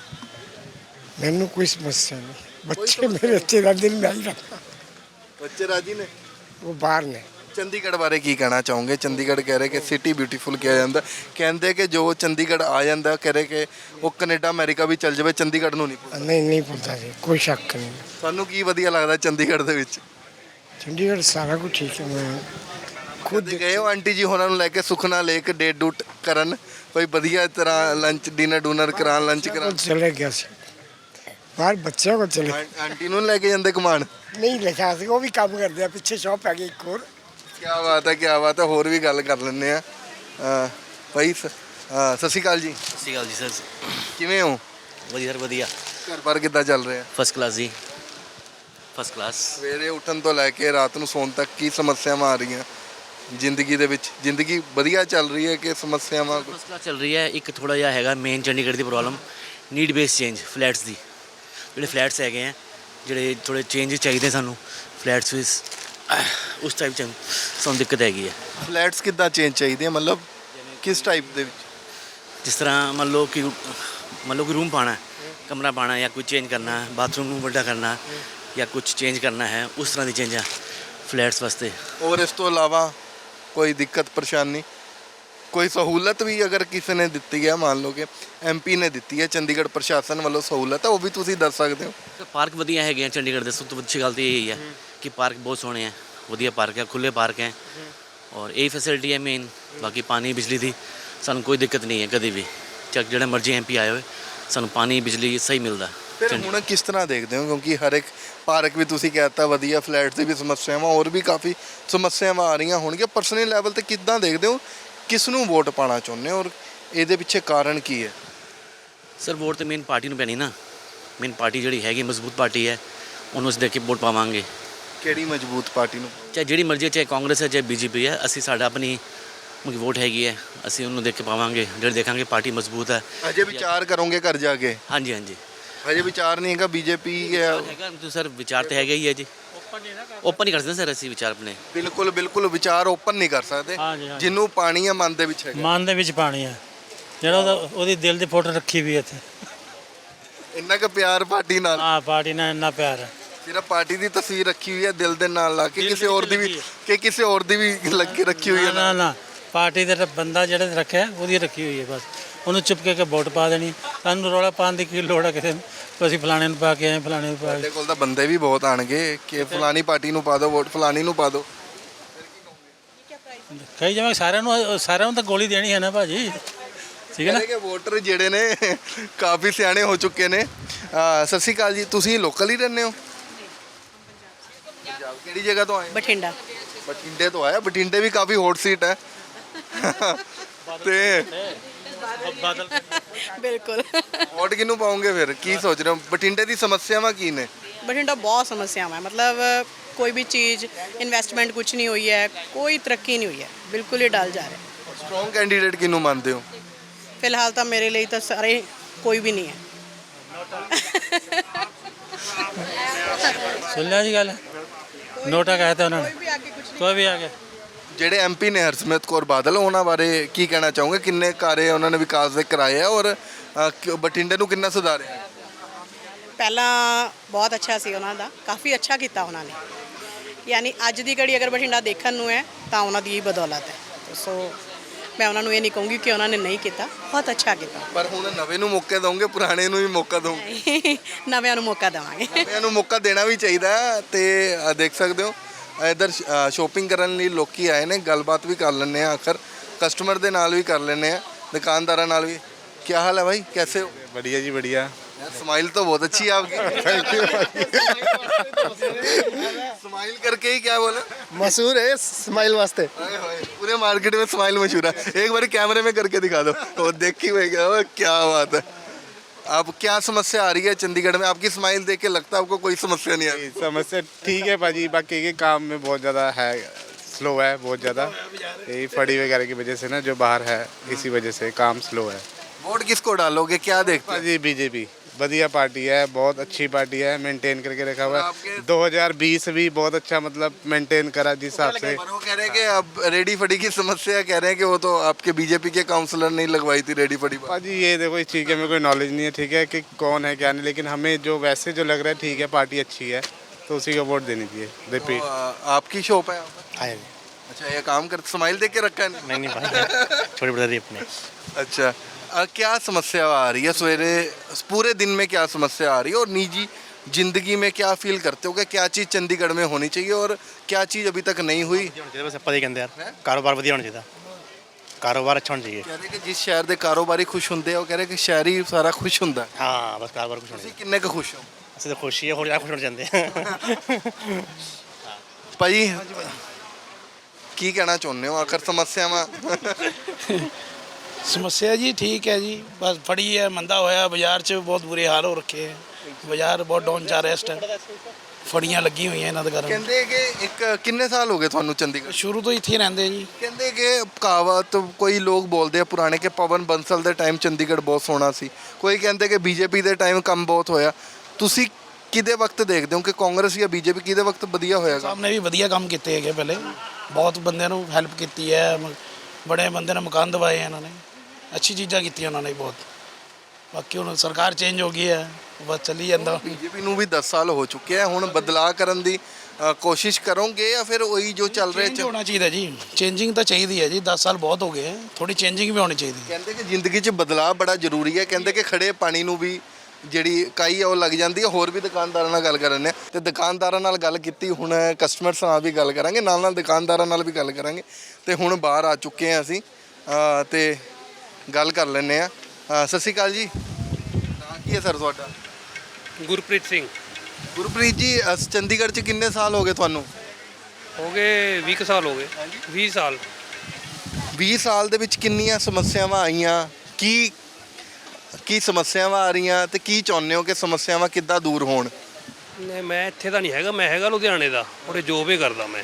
ਮੈਨੂੰ ਕੋਈ ਸਮੱਸਿਆ ਨਹੀਂ। ਬੱਚੇ ਮੇਰੇ ਤੇ ਰਹਿੰਦੇ ਨਹੀਂ ਆਈ ਬੱਚੇ ਰਾਜੀ ਨੇ? ਉਹ ਬਾਹਰ ਨੇ। ਚੰਡੀਗੜ੍ਹ ਬਾਰੇ ਕੀ ਕਹਿਣਾ ਚਾਹੋਗੇ? ਚੰਡੀਗੜ੍ਹ ਕਹਿ ਰਹੇ ਕਿ ਸਿਟੀ ਬਿਊਟੀਫੁਲ ਕਿਹਾ ਜਾਂਦਾ। ਕਹਿੰਦੇ ਕਿ ਜੋ ਚੰਡੀਗੜ੍ਹ ਆ ਜਾਂਦਾ ਕਹਿ ਰਹੇ ਕਿ ਉਹ ਕੈਨੇਡਾ ਅਮਰੀਕਾ ਵੀ ਚੱਲ ਜਾਵੇ ਚੰਡੀਗੜ੍ਹ ਨੂੰ ਨਹੀਂ ਭੁੱਲਦਾ। ਨਹੀਂ ਨਹੀਂ ਪੁੱਛਦਾ ਜੀ ਕੋਈ ਸ਼ੱਕ ਨਹੀਂ। ਤੁਹਾਨੂੰ ਕੀ ਵਧੀਆ ਲੱਗਦਾ ਚੰਡੀਗੜ੍ਹ ਦੇ ਵਿੱਚ? ਚੰਡੀਗੜ੍ਹ ਸਾਰਾ ਕੁਝ ਠੀਕ ਹੈ ਮੈਂ ਖੁਦ ਕਦੇ ਗਏ ਹੋ ਆਂਟੀ ਜੀ ਹੋਰਾਂ ਨੂੰ ਲੈ ਕੇ ਸੁਖਨਾ ਲੇਕ ਡੇਟ ਡੂਟ ਕਰਨ? ਕੋਈ ਵਧੀਆ ਤਰ੍ਹਾਂ ਲੰਚ ਡਿਨਰ ਡੂਨਰ ਕਰਾਂ ਲੰਚ ਕਰਾਂ ਚਲੇ ਗਿਆ ਸੀ। ਬਾਹਰ ਬੱਚਿਆਂ ਕੋਲ ਚਲੇ ਆਂਟੀ ਨੂੰ ਲੈ ਕੇ ਜਾਂਦੇ ਕਮਾਨ ਨਹੀਂ ਲਿਖਿਆ ਸੀ ਉਹ ਵੀ ਕੰਮ ਕਰਦੇ ਆ ਪਿੱਛੇ ਸ਼ਾਪ ਹੈਗੀ ਇੱਕ ਹੋਰ। ਕੀ ਬਾਤ ਹੈ ਕੀ ਬਾਤ ਹੈ ਹੋਰ ਵੀ ਗੱਲ ਕਰ ਲੈਂਦੇ ਆ। ਭਾਈ ਸਤਿ ਸ਼੍ਰੀ ਅਕਾਲ ਜੀ। ਸਤਿ ਸ਼੍ਰੀ ਅਕਾਲ ਜੀ ਸਰ। ਕਿਵੇਂ ਹੋ? ਵਧੀਆ ਵਧੀਆ। ਘਰ ਬਾਰ ਕਿੱਦਾਂ ਚੱਲ ਰਿਹਾ? ਫਸਟ ਕਲਾਸ ਜੀ। ਫਸਟ ਕਲਾਸ ਸਵੇਰੇ ਉੱਠਣ ਤੋਂ ਲੈ ਕੇ ਰਾਤ ਨੂੰ ਸੌਣ ਤੱਕ ਕੀ ਸਮੱਸਿਆਵਾਂ ਆ ਰਹੀਆਂ ਜ਼ਿੰਦਗੀ ਦੇ ਵਿੱਚ? ਜ਼ਿੰਦਗੀ ਵਧੀਆ ਚੱਲ ਰਹੀ ਹੈ ਕਿ ਸਮੱਸਿਆਵਾਂ ਫਸਟ ਕਲਾਸ ਚੱਲ ਰਹੀ ਹੈ। ਇੱਕ ਥੋੜਾ ਜਿਹਾ ਹੈਗਾ ਮੇਨ ਚੰਡੀਗੜ੍ਹ ਦੀ problem need base change flats ਦੀ। ਜਿਹੜੇ ਫਲੈਟਸ ਹੈਗੇ ਆ ਜਿਹੜੇ ਥੋੜੇ ਚੇਂਜ ਚਾਹੀਦੇ ਸਾਨੂੰ ਫਲੈਟਸ ਵਿੱਚ ਉਸ ਟਾਈਪ ਚ ਸਾਨੂੰ ਦਿੱਕਤ ਹੈਗੀ ਹੈ। ਫਲੈਟਸ ਕਿੱਦਾਂ ਚੇਂਜ ਚਾਹੀਦੇ ਆ? ਮਤਲਬ ਕਿਸ ਟਾਈਪ ਦੇ ਵਿੱਚ? ਜਿਸ ਤਰ੍ਹਾਂ ਮੰਨ ਲਓ ਕਿ ਮੰਨ ਲਓ ਕਿ ਰੂਮ ਪਾਣਾ ਕਮਰਾ ਪਾਣਾ ਜਾਂ ਕੋਈ ਚੇਂਜ ਕਰਨਾ ਹੈ ਬਾਥਰੂਮ ਨੂੰ ਵੱਡਾ ਕਰਨਾ ਜਾਂ ਕੁਝ ਚੇਂਜ ਕਰਨਾ ਹੈ ਉਸ ਤਰ੍ਹਾਂ ਦੀ ਚੇਂਜਾਂ ਫਲੈਟਸ ਵਾਸਤੇ। ਔਰ ਇਸ ਤੋਂ ਇਲਾਵਾ ਕੋਈ ਦਿੱਕਤ ਪਰੇਸ਼ਾਨੀ? ਕੋਈ ਸਹੂਲਤ ਵੀ ਅਗਰ ਕਿਸੇ ਨੇ ਦਿੱਤੀ ਹੈ ਮੰਨ ਲਓ ਕਿ ਐਮਪੀ ਨੇ ਦਿੱਤੀ ਹੈ ਚੰਡੀਗੜ੍ਹ ਪ੍ਰਸ਼ਾਸਨ ਵੱਲੋਂ ਸਹੂਲਤ ਹੈ ਉਹ ਵੀ ਤੁਸੀਂ ਦੱਸ ਸਕਦੇ ਹੋ? ਪਾਰਕ ਵਧੀਆ ਹੈਗੇ ਆ ਚੰਡੀਗੜ੍ਹ ਦੇ ਸਭ ਤੋਂ ਅੱਛੀ ਗੱਲ ਤਾਂ ਇਹ ਹੀ ਹੈ ਕਿ ਪਾਰਕ ਬਹੁਤ ਸੋਹਣੇ ਆ ਵਧੀਆ ਪਾਰਕ ਹੈ ਖੁੱਲੇ ਪਾਰਕ ਹੈ ਔਰ ਇਹ ਫੈਸਿਲਿਟੀ ਹੈ ਮੇਨ ਬਾਕੀ ਪਾਣੀ ਬਿਜਲੀ ਦੀ ਸਾਨੂੰ ਕੋਈ ਦਿੱਕਤ ਨਹੀਂ ਹੈ ਕਦੇ ਵੀ। ਚਾਹੇ ਜਿਹੜਾ ਮਰਜ਼ੀ ਐਮਪੀ ਆਏ ਹੋਏ ਸਾਨੂੰ ਪਾਣੀ ਬਿਜਲੀ ਸਹੀ ਮਿਲਦਾ। ਫਿਰ ਹੁਣ ਕਿਸ ਤਰ੍ਹਾਂ ਦੇਖਦੇ ਹੋ? ਕਿਉਂਕਿ ਹਰ ਇੱਕ ਪਾਰਕ ਵੀ ਤੁਸੀਂ ਕਹਿਤਾ ਵਧੀਆ ਫਲੈਟ ਦੀ ਵੀ ਸਮੱਸਿਆਵਾਂ ਹੋਰ ਵੀ ਕਾਫੀ ਸਮੱਸਿਆਵਾਂ ਆ ਰਹੀਆਂ ਹੋਣਗੀਆਂ। ਪਰਸਨਲ ਲੈਵਲ ਤੇ ਕਿੱਦਾਂ ਦੇਖਦੇ ਹੋ? ਕਿਸ ਨੂੰ ਵੋਟ ਪਾਣਾ ਚਾਹੁੰਦੇ ਹੋ ਔਰ ਇਹਦੇ ਪਿੱਛੇ ਕਾਰਨ ਕੀ ਹੈ? ਸਰ ਵੋਟ ਤੇ ਮੇਨ ਪਾਰਟੀ ਨੂੰ ਪੈਣੀ ਨਾ। ਮੇਨ ਪਾਰਟੀ ਜਿਹੜੀ ਹੈਗੀ ਮਜ਼ਬੂਤ ਪਾਰਟੀ ਹੈ ਉਹਨੂੰ ਅਸੀਂ ਦੇਖ ਕੇ ਵੋਟ ਪਾਵਾਂਗੇ। ਕਿਹੜੀ ਮਜ਼ਬੂਤ ਪਾਰਟੀ ਨੂੰ? ਚਾਹੇ ਜਿਹੜੀ ਮਰਜ਼ੀ ਹੈ, ਚਾਹੇ ਕਾਂਗਰਸ ਹੈ ਚਾਹੇ ਬੀਜੇਪੀ ਹੈ ਅਸੀਂ ਸਾਡਾ ਆਪਣੀ ਮੁਕੀ ਵੋਟ ਹੈਗੀ ਹੈ ਅਸੀਂ ਉਹਨੂੰ ਦੇਖ ਕੇ ਪਾਵਾਂਗੇ। ਜਿਹੜੇ ਦੇਖਾਂਗੇ ਪਾਰਟੀ ਮਜ਼ਬੂਤ ਹੈ। ਅਜੇ ਵਿਚਾਰ ਕਰੋਗੇ ਘਰ ਜਾ ਕੇ? ਹਾਂਜੀ ਹਾਂਜੀ। ਹਜੇ ਵਿਚਾਰ ਨਹੀਂ ਹੈਗਾ ਬੀਜੇਪੀ ਹੈ। ਹੈਗਾ ਸਰ ਵਿਚਾਰ ਤੇ ਹੈਗਾ ਹੀ ਹੈ ਜੀ। ਓਪਨ ਨਹੀਂ ਕਰ ਸਕਦੇ ਸਰ ਅਸੀਂ ਵਿਚਾਰ ਆਪਣੇ। ਬਿਲਕੁਲ ਬਿਲਕੁਲ ਵਿਚਾਰ ਓਪਨ ਨਹੀਂ ਕਰ ਸਕਦੇ। ਹਾਂਜੀ, ਹਾਂਜੀ। ਜਿਹਨੂੰ ਪਾਣੀ ਹੈ ਮਨ ਦੇ ਵਿੱਚ ਹੈਗਾ। ਮਨ ਦੇ ਵਿੱਚ ਪਾਣੀ ਆ। ਜਿਹੜਾ ਉਹਦਾ ਉਹਦੀ ਦਿਲ ਦੀ ਫੋਟੋ ਰੱਖੀ ਵੀ ਇੱਥੇ। ਇੰਨਾ ਕੁ ਪਿਆਰ ਪਾਰਟੀ ਨਾਲ। ਆ ਪਾਰਟੀ ਨਾਲ ਇੰਨਾ ਪਿਆਰ ਹੈ ਸਿਰਫ ਪਾਰਟੀ ਦੀ ਤਸਵੀਰ ਰੱਖੀ ਹੋਈ ਹੈ ਦਿਲ ਦੇ ਨਾਲ ਲਾ ਕੇ ਕਿਸੇ ਹੋਰ ਦੀ ਵੀ। ਕਿ ਕਿਸੇ ਹੋਰ ਦੀ ਵੀ ਲੱਗੀ ਰੱਖੀ ਹੋਈ ਨਾ ਹੈ ਨਾ ਨਾ। ਪਾਰਟੀ ਦਾ ਬੰਦਾ ਜਿਹੜਾ ਰੱਖਿਆ ਉਹਦੀ ਰੱਖੀ ਹੋਈ ਹੈ ਬਸ। ਉਹਨੂੰ ਚੁੱਪ ਕੇ ਕੇ ਵੋਟ ਪਾ ਦੇਣੀ ਸਾਨੂੰ ਰੌਲਾ ਪਾਉਣ ਦੀ ਕੀ ਲੋੜ ਹੈ ਕਿਸੇ ਨੂੰ? ਅਸੀਂ ਫਲਾਣੇ ਨੂੰ ਪਾ ਕੇ ਆਏ ਫਲਾਣੇ ਨੂੰ ਪਾ ਕੇ ਸਾਡੇ ਕੋਲ ਤਾਂ ਬੰਦੇ ਵੀ ਬਹੁਤ ਆਣਗੇ ਕਿ ਫਲਾਨੀ ਪਾਰਟੀ ਨੂੰ ਪਾ ਦਿਓ ਵੋਟ ਫਲਾਨੀ ਨੂੰ ਪਾ ਦਿਓ। ਕਈ ਜਗ੍ਹਾ ਸਾਰਿਆਂ ਨੂੰ ਸਾਰਿਆਂ ਨੂੰ ਤਾਂ ਗੋਲੀ ਦੇਣੀ ਹੈ ਨਾ ਭਾਜੀ। ਠੀਕ ਹੈ ਨਾ? ਕਹਿੰਦੇ ਕਿ ਵੋਟਰ ਜਿਹੜੇ ਨੇ ਕਾਫੀ ਸਿਆਣੇ ਹੋ ਚੁੱਕੇ ਨੇ। ਅਹ ਸਤਿ ਸ਼੍ਰੀ ਅਕਾਲ ਜੀ ਤੁਸੀਂ ਲੋਕਲ ਹੀ ਰਹਿੰਦੇ ਹੋ? ਪੰਜਾਬ। ਕਿਹੜੀ ਜਗ੍ਹਾ ਤੋਂ ਆਏ ਹੋ? ਬਠਿੰਡਾ। ਬਠਿੰਡੇ ਤੋਂ ਆਇਆ ਬਠਿੰਡੇ ਵੀ ਕਾਫੀ ਹੌਟ ਸੀਟ ਹੈ। ਤੇ ਬਾਦਲ। ਬਿਲਕੁਲ। ਵੋਟ ਕਿਹਨੂੰ ਪਾਉਂਗੇ ਫਿਰ? ਕੀ ਸੋਚ ਰਹੇ ਹੋ? ਬਠਿੰਡੇ ਦੀ ਸਮੱਸਿਆਵਾਂ ਕੀ ਨੇ? ਬਠਿੰਡਾ ਬਹੁਤ ਸਮੱਸਿਆਵਾਂ ਹੈ। ਮਤਲਬ ਕੋਈ ਵੀ ਚੀਜ਼ ਇਨਵੈਸਟਮੈਂਟ ਕੁਝ ਨਹੀਂ ਹੋਈ ਹੈ ਕੋਈ ਤਰੱਕੀ ਨਹੀਂ ਹੋਈ ਹੈ। ਬਿਲਕੁਲ ਹੀ ਡਲ ਜਾ ਰਿਹਾ ਹੈ। ਸਟਰੋਂਗ ਕੈਂਡੀਡੇਟ ਕਿਹਨੂੰ ਮੰਨਦੇ ਹੋ? ਫਿਲਹਾਲ ਤਾਂ ਮੇਰੇ ਲਈ ਤਾਂ ਸਾਰੇ ਕੋਈ ਵੀ ਨਹੀਂ ਹੈ। ਸੁਣ ਲਿਆ ਜੀ ਗੱਲ? ਨੋਟਾ ਕਹਿਤਾ ਉਹਨਾਂ ਨੇ। ਵੀ ਅੱਗੇ ਕੁਝ ਕੋਈ ਵੀ ਆ ਗਿਆ ਜਿਹੜੇ ਐਮਪੀ ਨੇ ਹਰਸਿਮਰਤ ਕੌਰ ਬਾਦਲ ਉਹਨਾਂ ਬਾਰੇ ਕੀ ਕਹਿਣਾ ਚਾਹੋਗੇ? ਕਿੰਨੇ ਕਾਰੇ ਉਹਨਾਂ ਨੇ ਵਿਕਾਸ ਦੇ ਕਰਾਏ ਆ ਔਰ ਅ, ਕਿ- ਬਠਿੰਡੇ ਨੂੰ ਕਿੰਨਾ ਸੁਧਾਰਿਆ? ਪਹਿਲਾਂ ਬਹੁਤ ਅੱਛਾ ਸੀ ਉਹਨਾਂ ਦਾ ਕਾਫੀ ਅੱਛਾ ਕੀਤਾ ਉਹਨਾਂ ਨੇ। ਯਾਨੀ ਅੱਜ ਦੀ ਘੜੀ ਅਗਰ ਬਠਿੰਡਾ ਦੇਖਣ ਨੂੰ ਹੈ ਤਾਂ ਉਹਨਾਂ ਦੀ ਹੀ ਬਦੌਲਤ ਹੈ। ਸੋ ਮੈਂ ਉਹਨਾਂ ਨੂੰ ਇਹ ਨਹੀਂ ਕਹੂੰਗੀ ਕਿ ਉਹਨਾਂ ਨੇ ਨਹੀਂ ਕੀਤਾ ਬਹੁਤ ਅੱਛਾ ਕੀਤਾ। ਪਰ ਹੁਣ ਨਵੇਂ ਨੂੰ ਮੌਕੇ ਦੋਗੇ ਪੁਰਾਣੇ ਨੂੰ ਵੀ ਮੌਕਾ ਦੋਗੇ ਨਵਿਆਂ ਨੂੰ ਮੌਕਾ ਦੇਵਾਂਗੇ। ਨਵਿਆਂ ਨੂੰ ਮੌਕਾ ਦੇਣਾ ਵੀ ਚਾਹੀਦਾ ਹੈ ਤੇ ਅ, ਦੇਖ ਸਕਦੇ ਹੋ। ਇਧਰ ਸ਼ੋਪਿੰਗ ਕਰਨ ਲਈ ਲੋਕੀ ਆਏ ਨੇ ਗੱਲਬਾਤ ਵੀ ਕਰ ਲੈਂਦੇ ਆ ਆਖਰ ਕਸਟਮਰ ਦੇ ਨਾਲ ਵੀ ਕਰ ਲੈਂਦੇ ਆ ਦੁਕਾਨਦਾਰਾਂ ਨਾਲ ਵੀ ਕੀ ਹਾਲ ਹੈ ਭਾਈ कैसे हो बढ़िया जी बढ़िया स्माइल तो बहुत अच्छी है आपकी स्माइल करके ही क्या बोला मशहूर है स्माइल वास्ते हाय हाय, पूरे मार्केट में स्माइल मशहूर है एक बार कैमरे में करके दिखा दो वो देखी हुई क्या वो क्या बात है आप क्या समस्या आ रही है चंडीगढ़ में? आपकी स्माइल देख के लगता है आपको कोई समस्या नहीं आ रही समस्या ठीक है भाजी बाकी के काम में बहुत ज़्यादा है स्लो है बहुत ज़्यादा। यही फड़ी वगैरह की वजह से ना जो बाहर है इसी वजह से काम स्लो है। वोट किसको डालोगे? क्या देखते हैं? जी बीजेपी बढ़िया पार्टी है बहुत अच्छी पार्टी है मेंटेन करके रखा हुआ है। 2020 भी बहुत अच्छा मतलब मेंटेन करा जिस हिसाब से। वो कह रहे हैं कि अब रेडी फटी की समस्या कह रहे हैं कि वो तो आपके बीजेपी के काउंसलर ने लगवाई थी रेडी फटी भाजी ये देखो इस चीज़ के में कोई नॉलेज नहीं है ठीक है कि कौन है क्या नहीं लेकिन हमें जो वैसे जो लग रहा है ठीक है पार्टी अच्छी है तो उसी को वोट देनी चाहिए रिपीट तो, आपकी शॉप है अच्छा ये काम कर स्माइल देख के रखा है? नहीं नहीं छोटी बता दी अपने। अच्छा आ, क्या समस्या आ रही है सवेरे पूरे दिन में क्या समस्या आ रही है और निजी जिंदगी में क्या फील करते हो कि क्या चीज़ चंडीगढ़ में होनी चाहिए और क्या चीज़ अभी तक नहीं हुई ਚਾਹੀਦਾ ਬਸ ਆਪਾਂ ਦੇ ਕਹਿੰਦੇ ਯਾਰ ਕਾਰੋਬਾਰ ਵਧੀਆ ਹੋਣਾ ਚਾਹੀਦਾ ਕਾਰੋਬਾਰ ਅੱਛਾ ਹੋਣਾ ਚਾਹੀਏ कह रहे कि जिस शहर के कारोबारी खुश होंगे वो कह रहे कि शहरी सारा खुश होंगे ਹਾਂ ਬਸ ਕਾਰੋਬਾਰ ਕੁਛ ਹੋਣਾ ਤੁਸੀਂ ਚਾਹੀਦਾ ਕਿੰਨੇ ਕੁ ਖੁਸ਼ ਹੋ ਅਸੀਂ ਤਾਂ ਖੁਸ਼ੀ ਹੈ ਹੋਰ ਜ਼ਿਆਦਾ ਖੁਸ਼ ਹੋਣਾ ਚਾਹੁੰਦੇ ਹਾਂ ਭਾਈ ਕੀ ਕਹਿਣਾ ਚਾਹੁੰਦੇ ਹੋ ਆਖਰ ਸਮੱਸਿਆਵਾਂ ਸਮੱਸਿਆ ਜੀ ਠੀਕ ਹੈ ਜੀ ਬਸ ਫੜੀ ਹੈ ਮੰਦਾ ਹੋਇਆ ਬਾਜ਼ਾਰ 'ਚ ਬਹੁਤ ਬੁਰੇ ਹਾਲ ਹੋ ਰੱਖੇ ਹੈ। ਬਾਜ਼ਾਰ ਬਹੁਤ ਡਾਊਨ ਜਾ ਰਿਹਾ ਇਸ ਟਾਈਮ ਫੜੀਆਂ ਲੱਗੀ ਹੋਈਆਂ ਇਹਨਾਂ ਦੇ ਕਾਰਨ ਕਹਿੰਦੇ ਕਿ ਇੱਕ ਕਿੰਨੇ ਸਾਲ ਹੋ ਗਏ ਤੁਹਾਨੂੰ ਚੰਡੀਗੜ੍ਹ? ਸ਼ੁਰੂ ਤੋਂ ਇੱਥੇ ਹੀ ਰਹਿੰਦੇ ਜੀ। ਕਹਿੰਦੇ ਕਿ ਕਹਾਵਤ ਕੋਈ ਲੋਕ ਬੋਲਦੇ ਆ ਪੁਰਾਣੇ ਕਿ ਪਵਨ ਬੰਸਲ ਦੇ ਟਾਈਮ ਚੰਡੀਗੜ੍ਹ ਬਹੁਤ ਸੋਹਣਾ ਸੀ। ਕੋਈ ਕਹਿੰਦੇ ਕਿ ਬੀਜੇਪੀ ਦੇ ਟਾਈਮ ਕੰਮ ਬਹੁਤ ਹੋਇਆ। ਤੁਸੀਂ ਕਿਹਦੇ ਵਕਤ ਦੇਖਦੇ ਹੋ ਕਿ ਕਾਂਗਰਸ ਜਾਂ ਬੀਜੇਪੀ ਕਿਹਦੇ ਵਕਤ ਵਧੀਆ ਹੋਏਗਾ ਸਾਹਿਬ ਨੇ ਵੀ ਵਧੀਆ ਕੰਮ ਕੀਤੇ ਹੈਗੇ ਪਹਿਲੇ। ਬਹੁਤ ਬੰਦਿਆਂ ਨੂੰ ਹੈਲਪ ਕੀਤੀ ਹੈ ਮ- ਬੜੇ ਬੰਦੇ ਨੇ ਮਕਾਨ ਦਵਾਏ ਇਹਨਾਂ ਨੇ। ਅੱਛੀ ਚੀਜ਼ਾਂ ਕੀਤੀਆਂ ਉਹਨਾਂ ਨੇ ਬਹੁਤ। ਬਾਕੀ ਹੁਣ ਸਰਕਾਰ ਚੇਂਜ ਹੋ ਗਈ ਹੈ ਬਸ ਚੱਲੀ ਜਾਂਦਾ। ਬੀਜੇਪੀ ਨੂੰ ਵੀ 10 ਸਾਲ ਹੋ ਚੁੱਕੇ ਆ ਹੁਣ ਬਦਲਾਅ ਕਰਨ ਦੀ ਅ, ਕੋਸ਼ਿਸ਼ ਕਰੋਗੇ ਜਾਂ ਫਿਰ ਉਹੀ ਜੋ ਚੱਲ ਰਿਹਾ ਚ- ਹੋਣਾ ਚਾਹੀਦਾ ਜੀ। ਚੇਂਜਿੰਗ ਤਾਂ ਚਾਹੀਦੀ ਹੈ ਜੀ 10 ਸਾਲ ਬਹੁਤ ਹੋ ਗਏ ਥੋੜੀ ਚੇਂਜਿੰਗ ਵੀ ਹੋਣੀ ਚਾਹੀਦੀ ਹੈ। ਕਹਿੰਦੇ ਕਿ ਜ਼ਿੰਦਗੀ 'ਚ ਬਦਲਾਅ ਬੜਾ ਜ਼ਰੂਰੀ ਹੈ। ਕਹਿੰਦੇ ਕਿ ਖੜੇ ਪਾਣੀ ਨੂੰ ਵੀ ਜਿਹੜੀ ਕਾਈ ਆ ਉਹ ਲੱਗ ਜਾਂਦੀ ਹੈ। ਹੋਰ ਵੀ ਦੁਕਾਨਦਾਰਾਂ ਨਾਲ ਗੱਲ ਕਰਨ ਨੇ ਤੇ ਦੁਕਾਨਦਾਰਾਂ ਨਾਲ ਗੱਲ ਕੀਤੀ ਹੁਣ ਕਸਟਮਰਸ ਨਾਲ ਵੀ ਗੱਲ ਕਰਾਂਗੇ। ਨਾਲ ਨਾਲ ਦੁਕਾਨਦਾਰਾਂ ਨਾਲ ਵੀ ਗੱਲ ਕਰਾਂਗੇ। ਤੇ ਹੁਣ ਬਾਹਰ ਆ ਚੁੱਕੇ ਹਾਂ ਅਸੀਂ। ਅ, ਤੇ ਗੱਲ ਕਰ ਲੈਂਦੇ ਆ ਸਤਿ ਸ਼੍ਰੀ ਅਕਾਲ ਜੀ। ਨਾਂ ਕੀ ਹੈ ਸਰ ਤੁਹਾਡਾ? ਗੁਰਪ੍ਰੀਤ ਸਿੰਘ। ਗੁਰਪ੍ਰੀਤ ਜੀ ਅਸ ਚੰਡੀਗੜ੍ਹ 'ਚ ਕਿੰਨੇ ਸਾਲ ਹੋ ਗਏ ਤੁਹਾਨੂੰ? ਹੋ ਗਏ 20 ਕੁ ਸਾਲ ਹੋ ਗਏ। 20 ਸਾਲ। 20 ਸਾਲ ਦੇ ਵਿੱਚ ਕਿੰਨੀਆਂ ਸਮੱਸਿਆਵਾਂ ਆਈਆਂ? ਕੀ ਕੀ ਸਮੱਸਿਆਵਾਂ ਆ ਰਹੀਆਂ ਤੇ ਕੀ ਚਾਹੁੰਦੇ ਹੋ ਕਿ ਸਮੱਸਿਆਵਾਂ ਕਿੱਦਾਂ ਦੂਰ ਹੋਣ? ਨਹੀਂ ਮੈਂ ਇੱਥੇ ਦਾ ਨਹੀਂ ਹੈਗਾ। ਮੈਂ ਹੈਗਾ ਲੁਧਿਆਣੇ ਦਾ। ਉਹਦੇ ਜੋਬ ਹੀ ਕਰਦਾ ਮੈਂ।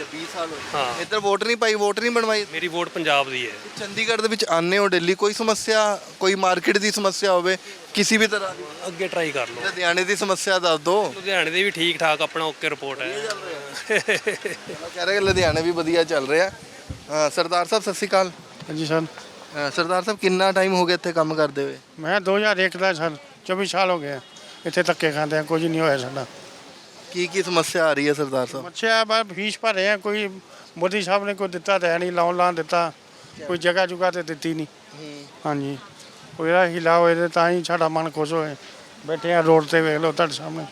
ਅੱਛਾ 20 ਸਾਲ ਹੋ ਹਾਂ। ਇੱਧਰ ਵੋਟ ਨਹੀਂ ਪਾਈ ਵੋਟ ਨਹੀਂ ਬਣਵਾਈ? ਮੇਰੀ ਵੋਟ ਪੰਜਾਬ ਦੀ ਹੈ। ਚੰਡੀਗੜ੍ਹ ਦੇ ਵਿੱਚ ਆਨੇ ਹੋ ਦਿੱਲੀ ਕੋਈ ਸਮੱਸਿਆ ਕੋਈ ਮਾਰਕੀਟ ਦੀ ਸਮੱਸਿਆ ਹੋਵੇ ਕਿਸੇ ਵੀ ਤਰ੍ਹਾਂ ਦੀ? ਅੱਗੇ ਟਰਾਈ ਕਰ ਲਓ। ਲੁਧਿਆਣੇ ਦੀ ਸਮੱਸਿਆ ਦੱਸ ਦਿਓ ਲੁਧਿਆਣੇ ਦੀ ਵੀ ਠੀਕ ਠਾਕ ਆਪਣਾ ਓਕੇ ਰਿਪੋਰਟ ਹੈ। ਕਹਿ ਰਹੇ ਕਿ ਲੁਧਿਆਣੇ ਵੀ ਵਧੀਆ ਚੱਲ ਰਿਹਾ। ਸਰਦਾਰ ਸਾਹਿਬ ਸਤਿ ਸ਼੍ਰੀ ਅਕਾਲ। ਹਾਂਜੀ ਸਰ। ਅ, ਸਰਦਾਰ ਸਾਹਿਬ ਕਿੰਨਾ ਟਾਈਮ ਹੋ ਗਿਆ ਇੱਥੇ ਕੰਮ ਕਰਦੇ ਹੋਏ? ਮੈਂ 2001 ਦਾ ਸਰ। 24 ਸਾਲ ਹੋ ਗਏ ਆ। ਇੱਥੇ ਧੱਕੇ ਖਾਂਦੇ ਆ ਕੁਝ ਨਹੀਂ ਹੋਇਆ ਸਾਡਾ। ਕੀ ਕੀ ਸਮੱਸਿਆ ਆ ਰਹੀ ਹੈ ਸਰਦਾਰ ਸਾਹਿਬ? ਬੱਚਿਆ ਬਸ ਫੀਸ ਭਰੇ ਆ ਕੋਈ ਮੋਦੀ ਸਾਹਿਬ ਨੇ ਕੋਈ ਦਿੱਤਾ ਤਾਂ ਹੈ ਨਹੀਂ ਲਾਉਣ ਲਾਂ ਦਿੱਤਾ ਕੋਈ ਜਗ੍ਹਾ ਜੁਗਾ ਤੇ ਦਿੱਤੀ ਨਹੀਂ। ਹਾਂਜੀ ਕੋਈ ਇਹਦਾ ਹਿਲਾ ਹੋਏ ਤੇ ਤਾਂ ਹੀ ਸਾਡਾ ਮਨ ਖੁਸ਼ ਹੋਏ। ਬੈਠੇ ਆ ਰੋਡ ਤੇ ਵੇਖ ਲਓ ਤੁਹਾਡੇ ਸਾਹਮਣੇ।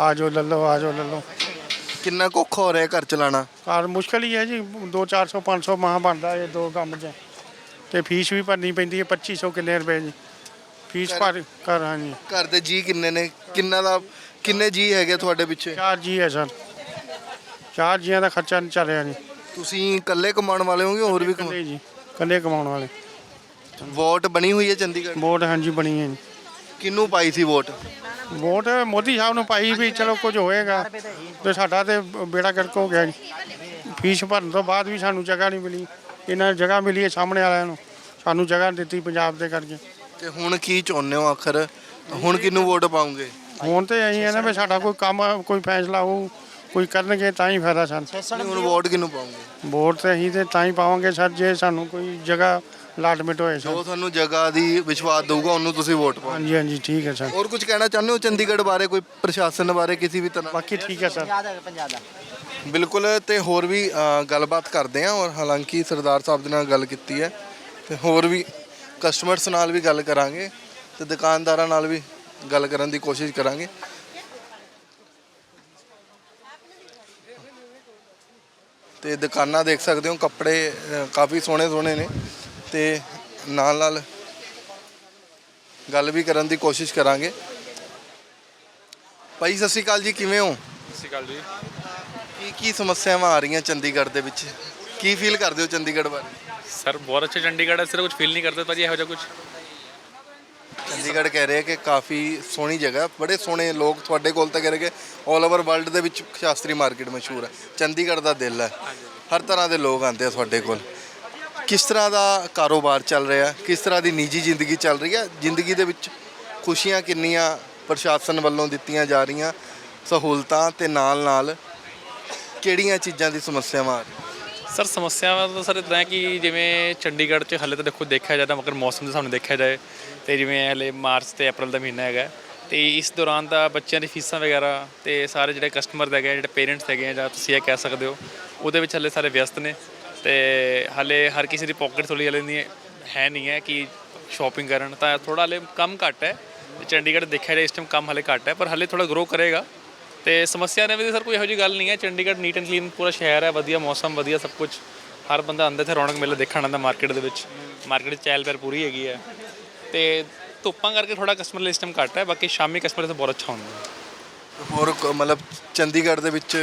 ਆ ਜਾਓ ਲੈ ਲਓ ਆ ਜਾਓ ਲੈ ਲਓ। ਕਿੰਨਾ ਕੁ ਔਖਾ ਹੋ ਰਿਹਾ ਘਰ ਚਲਾਣਾ ਘਰ ਮੁਸ਼ਕਲ ਹੀ ਹੈ ਜੀ 2 400 500 ਮਾਹ ਬਣਦਾ ਇਹ ਦੋ ਕੰਮ 'ਚ। ਤੇ ਫੀਸ ਵੀ ਭਰਨੀ ਪੈਂਦੀ ਹੈ 2500 ਕਿੰਨੇ ਰੁਪਏ ਜੀ ਫੀਸ ਭਰ ਕਰ ਹਾਂਜੀ। ਘਰ ਦੇ ਜੀ ਕਿੰਨੇ ਨੇ? ਕਿੰਨਾ ਦਾ ਕਿੰਨੇ ਜੀ ਹੈਗੇ ਤੁਹਾਡੇ ਪਿੱਛੇ? ਚਾਰ ਜੀ ਹੈ ਸਰ। ਚਾਰ ਜੀਆਂ ਦਾ ਖਰਚਾ ਨਹੀਂ ਚੱਲ ਰਿਹਾ ਜੀ। ਤੁਸੀਂ ਇਕੱਲੇ ਕਮਾਉਣ ਵਾਲੇ ਹੋਗੇ ਹੋਰ ਵੀ ਕਮਾ- ਜੀ ਕੱਲੇ ਕਮਾਉਣ ਵਾਲੇ। ਵੋਟ ਬਣੀ ਹੋਈ ਹੈ ਚੰਡੀਗੜ੍ਹ? ਵੋਟ ਹਾਂਜੀ ਬਣੀ ਹੈ ਜੀ। ਕਿਹਨੂੰ ਪਾਈ ਸੀ ਵੋਟ? ਵੋਟ ਮੋਦੀ ਸਾਹਿਬ ਨੂੰ ਪਾਈ ਵੀ ਚਲੋ ਕੁਝ ਹੋਏਗਾ। ਤੇ ਸਾਡਾ ਤੇ ਬੇੜਾ ਗਰਕ ਹੋ ਗਿਆ ਜੀ। ਫੀਸ ਭਰਨ ਤੋਂ ਬਾਅਦ ਵੀ ਸਾਨੂੰ ਜਗ੍ਹਾ ਨਹੀਂ ਮਿਲੀ। ਇਹਨਾਂ ਨੂੰ ਜਗ੍ਹਾ ਮਿਲੀ ਹੈ ਸਾਹਮਣੇ ਵਾਲਿਆਂ ਨੂੰ। ਸਾਨੂੰ ਜਗ੍ਹਾ ਨਹੀਂ ਦਿੱਤੀ ਪੰਜਾਬ ਦੇ ਕਰਕੇ। ਤੇ ਹੁਣ ਕੀ ਚਾਹੁੰਦੇ ਹੋ ਆਖਰ? ਹੁਣ ਕਿਹਨੂੰ ਵੋਟ ਪਾਉਂਗੇ ਹੁਣ ਤੇ ਅਸੀਂ ਹੈ ਨਾ ਵੀ ਸਾਡਾ ਕੋਈ ਕੰਮ ਕੋਈ ਫੈਸਲਾ ਹੋਊ ਕੋਈ ਕਰਨਗੇ ਤਾਂ ਹੀ ਫਾਇਦਾ ਸਾਨੂੰ। ਨਹੀਂ, ਹੁਣ ਵੋਟ ਕਿਹਨੂੰ ਪਾਉਂਗੇ ਵੋਟ ਤੇ ਅਸੀਂ ਤੇ ਤਾਂ ਹੀ ਪਾਵਾਂਗੇ ਸਰ ਜੇ ਸਾਨੂੰ ਕੋਈ ਜਗ੍ਹਾ ਅਲਾਟਮੈਂਟ ਹੋਏ ਸਰ। ਜੋ ਤੁਹਾਨੂੰ ਜਗ੍ਹਾ ਦੀ ਵਿਸ਼ਵਾਸ ਦਊਗਾ ਉਹਨੂੰ ਤੁਸੀਂ ਵੋਟ ਪਾਓ। ਹਾਂਜੀ ਹਾਂਜੀ ਠੀਕ ਹੈ ਸਰ। ਹੋਰ ਕੁਝ ਕਹਿਣਾ ਚਾਹੁੰਦੇ ਹੋ ਚੰਡੀਗੜ੍ਹ ਬਾਰੇ ਕੋਈ ਪ੍ਰਸ਼ਾਸਨ ਬਾਰੇ ਕਿਸੇ ਵੀ ਤਰ੍ਹਾਂ? ਬਾਕੀ ਠੀਕ ਹੈ ਸਰ। ਬਿਲਕੁਲ ਤੇ ਹੋਰ ਵੀ ਅ, ਗੱਲਬਾਤ ਕਰਦੇ ਆ ਔਰ ਹਾਲਾਂਕਿ ਸਰਦਾਰ ਸਾਹਿਬ ਦੇ ਨਾਲ ਗੱਲ ਕੀਤੀ ਹੈ ਤੇ ਹੋਰ ਵੀ ਕਸਟਮਰਸ ਨਾਲ ਵੀ ਗੱਲ ਕਰਾਂਗੇ ਤੇ ਦੁਕਾਨਦਾਰਾਂ ਨਾਲ ਵੀ ਗੱਲ ਕਰਨ ਦੀ ਕੋਸ਼ਿਸ਼ ਕਰਾਂਗੇ। ਤੇ ਦੁਕਾਨਾਂ ਦੇਖ ਸਕਦੇ ਹੋ ਕੱਪੜੇ ਅ, ਕਾਫੀ ਸੋਹਣੇ ਸੋਹਣੇ ਨੇ ਤੇ ਨਾਲ ਨਾਲ ਗੱਲ ਵੀ ਕਰਨ ਦੀ ਕੋਸ਼ਿਸ਼ ਕਰਾਂਗੇ। ਭਾਈ ਸਤਿ ਸ਼੍ਰੀ ਅਕਾਲ ਜੀ ਕਿਵੇਂ ਹੋ? ਸਤਿ ਸ਼੍ਰੀ ਅਕਾਲ ਜੀ। ਕੀ ਕੀ ਸਮੱਸਿਆਵਾਂ ਆ ਰਹੀਆਂ ਚੰਡੀਗੜ੍ਹ ਦੇ ਵਿੱਚ? ਕੀ ਫੀਲ ਕਰਦੇ ਹੋ ਚੰਡੀਗੜ੍ਹ ਬਾਰੇ? ਸਰ ਬਹੁਤ ਅੱਛਾ ਚੰਡੀਗੜ੍ਹ ਹੈ ਸਿਰ ਕੁਝ ਫੀਲ ਨਹੀਂ ਕਰਦੇ ਭਾਜੀ ਇਹੋ ਜਿਹਾ ਕੁਝ ਚੰਡੀਗੜ੍ਹ ਕਹਿ ਰਹੇ ਕਿ ਕਾਫੀ ਸੋਹਣੀ ਜਗ੍ਹਾ, ਬੜੇ ਸੋਹਣੇ ਲੋਕ ਤੁਹਾਡੇ ਕੋਲ ਤਾਂ ਕਹਿ ਰਹੇ ਕਿ 올 ਓਵਰ ਵਰਲਡ ਦੇ ਵਿੱਚ ਸ਼ਾਸਤਰੀ ਮਾਰਕੀਟ ਮਸ਼ਹੂਰ ਹੈ। ਚੰਡੀਗੜ੍ਹ ਦਾ ਦਿਲ ਹੈ। ਹਰ ਤਰ੍ਹਾਂ ਦੇ ਲੋਕ ਆਉਂਦੇ ਆ ਤੁਹਾਡੇ ਕੋਲ। ਕਿਸ ਤਰ੍ਹਾਂ ਦਾ ਕਾਰੋਬਾਰ ਚੱਲ ਰਿਹਾ ਕਿਸ ਤਰ੍ਹਾਂ ਦੀ ਨਿੱਜੀ ਜ਼ਿੰਦਗੀ ਚੱਲ ਰਹੀ ਹੈ? ਜ਼ਿੰਦਗੀ ਦੇ ਵਿੱਚ ਖੁਸ਼ੀਆਂ ਕਿੰਨੀਆਂ ਪ੍ਰਸ਼ਾਸਨ ਵੱਲੋਂ ਦਿੱਤੀਆਂ ਜਾ ਰਹੀਆਂ, ਸਹੂਲਤਾਂ ਤੇ ਨਾਲ ਨਾਲ ਕਿਹੜੀਆਂ ਚੀਜ਼ਾਂ ਦੀ ਸਮੱਸਿਆਵਾਂ ਆ ਰਹੀਆਂ? ਸਰ, ਸਮੱਸਿਆਵਾਂ ਤਾਂ ਸਰ ਇਦਾਂ ਹੈ ਕਿ ਜਿਵੇਂ ਚੰਡੀਗੜ੍ਹ 'ਚ ਹਲੇ ਤਾਂ ਦੇਖੋ ਦੇਖਿਆ ਜਾਏ ਤਾਂ ਮਗਰ ਮੌਸਮ ਦੇ ਸਾਹਮਣੇ ਦੇਖਿਆ ਜਾਏ ਤੇ ਜਿਵੇਂ ਹਲੇ ਮਾਰਚ ਤੇ ਅਪ੍ਰੈਲ ਦਾ ਮਹੀਨਾ ਹੈਗਾ ਤੇ ਇਸ ਦੌਰਾਨ ਤਾਂ ਬੱਚਿਆਂ ਦੀ ਫੀਸਾਂ ਵਗੈਰਾ ਤੇ ਸਾਰੇ ਜਿਹੜੇ ਕਸਟਮਰ ਹੈਗੇ ਆ, ਜਿਹੜੇ ਪੇਰੈਂਟਸ ਹੈਗੇ ਆ ਜਾਂ ਤੁਸੀਂ ਇਹ ਕਹਿ ਸਕਦੇ ਹੋ ਉਹਦੇ ਵਿੱਚ ਹਲੇ ਸਾਰੇ ਵਿਅਸਤ ਨੇ ਤੇ ਹਲੇ ਹਰ ਕਿਸੇ ਦੀ ਪਾਕਟ ਥੋੜੀ ਹਲੇ ਨਹੀਂ ਹੈ ਨਹੀਂ ਹੈ ਕਿ ਸ਼ਾਪਿੰਗ ਕਰਨ ਤਾਂ ਥੋੜਾ ਹਲੇ ਕੰਮ ਘੱਟ ਹੈ। ਤੇ ਚੰਡੀਗੜ੍ਹ ਦੇਖਿਆ ਜਾਏ ਇਸ ਟਾਈਮ ਕੰਮ ਹਲੇ ਘੱਟ ਹੈ ਪਰ ਹਲੇ ਥੋੜਾ ਗਰੋ ਕਰੇਗਾ। ਤੇ ਸਮੱਸਿਆ ਨੇ ਵੀ ਸਰ ਕੋਈ ਇਹੋ ਜਿਹੀ ਗੱਲ ਨਹੀਂ ਹੈ ਚੰਡੀਗੜ੍ਹ ਨੀਟ ਐਂਡ ਕਲੀਨ ਪੂਰਾ ਸ਼ਹਿਰ ਹੈ ਵਧੀਆ ਮੌਸਮ ਵਧੀਆ ਸਭ ਕੁਝ ਹਰ ਬੰਦਾ ਆਉਂਦਾ ਇੱਥੇ ਰੌਣਕ ਮੇਲਾ ਦੇਖਣ ਆਉਂਦਾ ਮਾਰਕੀਟ ਦੇ ਵਿੱਚ। ਮਾਰਕੀਟ 'ਚ ਚਹਿਲ ਪਹਿਲ ਪੂਰੀ ਹੈਗੀ ਹੈ। ਤੇ ਧੁੱਪਾਂ ਕਰਕੇ ਥੋੜਾ ਕਸਟਮਰ ਲਈ ਇਸ ਟਾਈਮ ਘੱਟ ਹੈ ਬਾਕੀ ਸ਼ਾਮੀ ਕਸਟਮਰ ਤਾਂ ਬਹੁਤ ਅੱਛਾ ਹੁੰਦਾ। ਹੈ ਹੋਰ ਕ- ਮਤਲਬ ਚੰਡੀਗੜ੍ਹ ਦੇ ਵਿੱਚ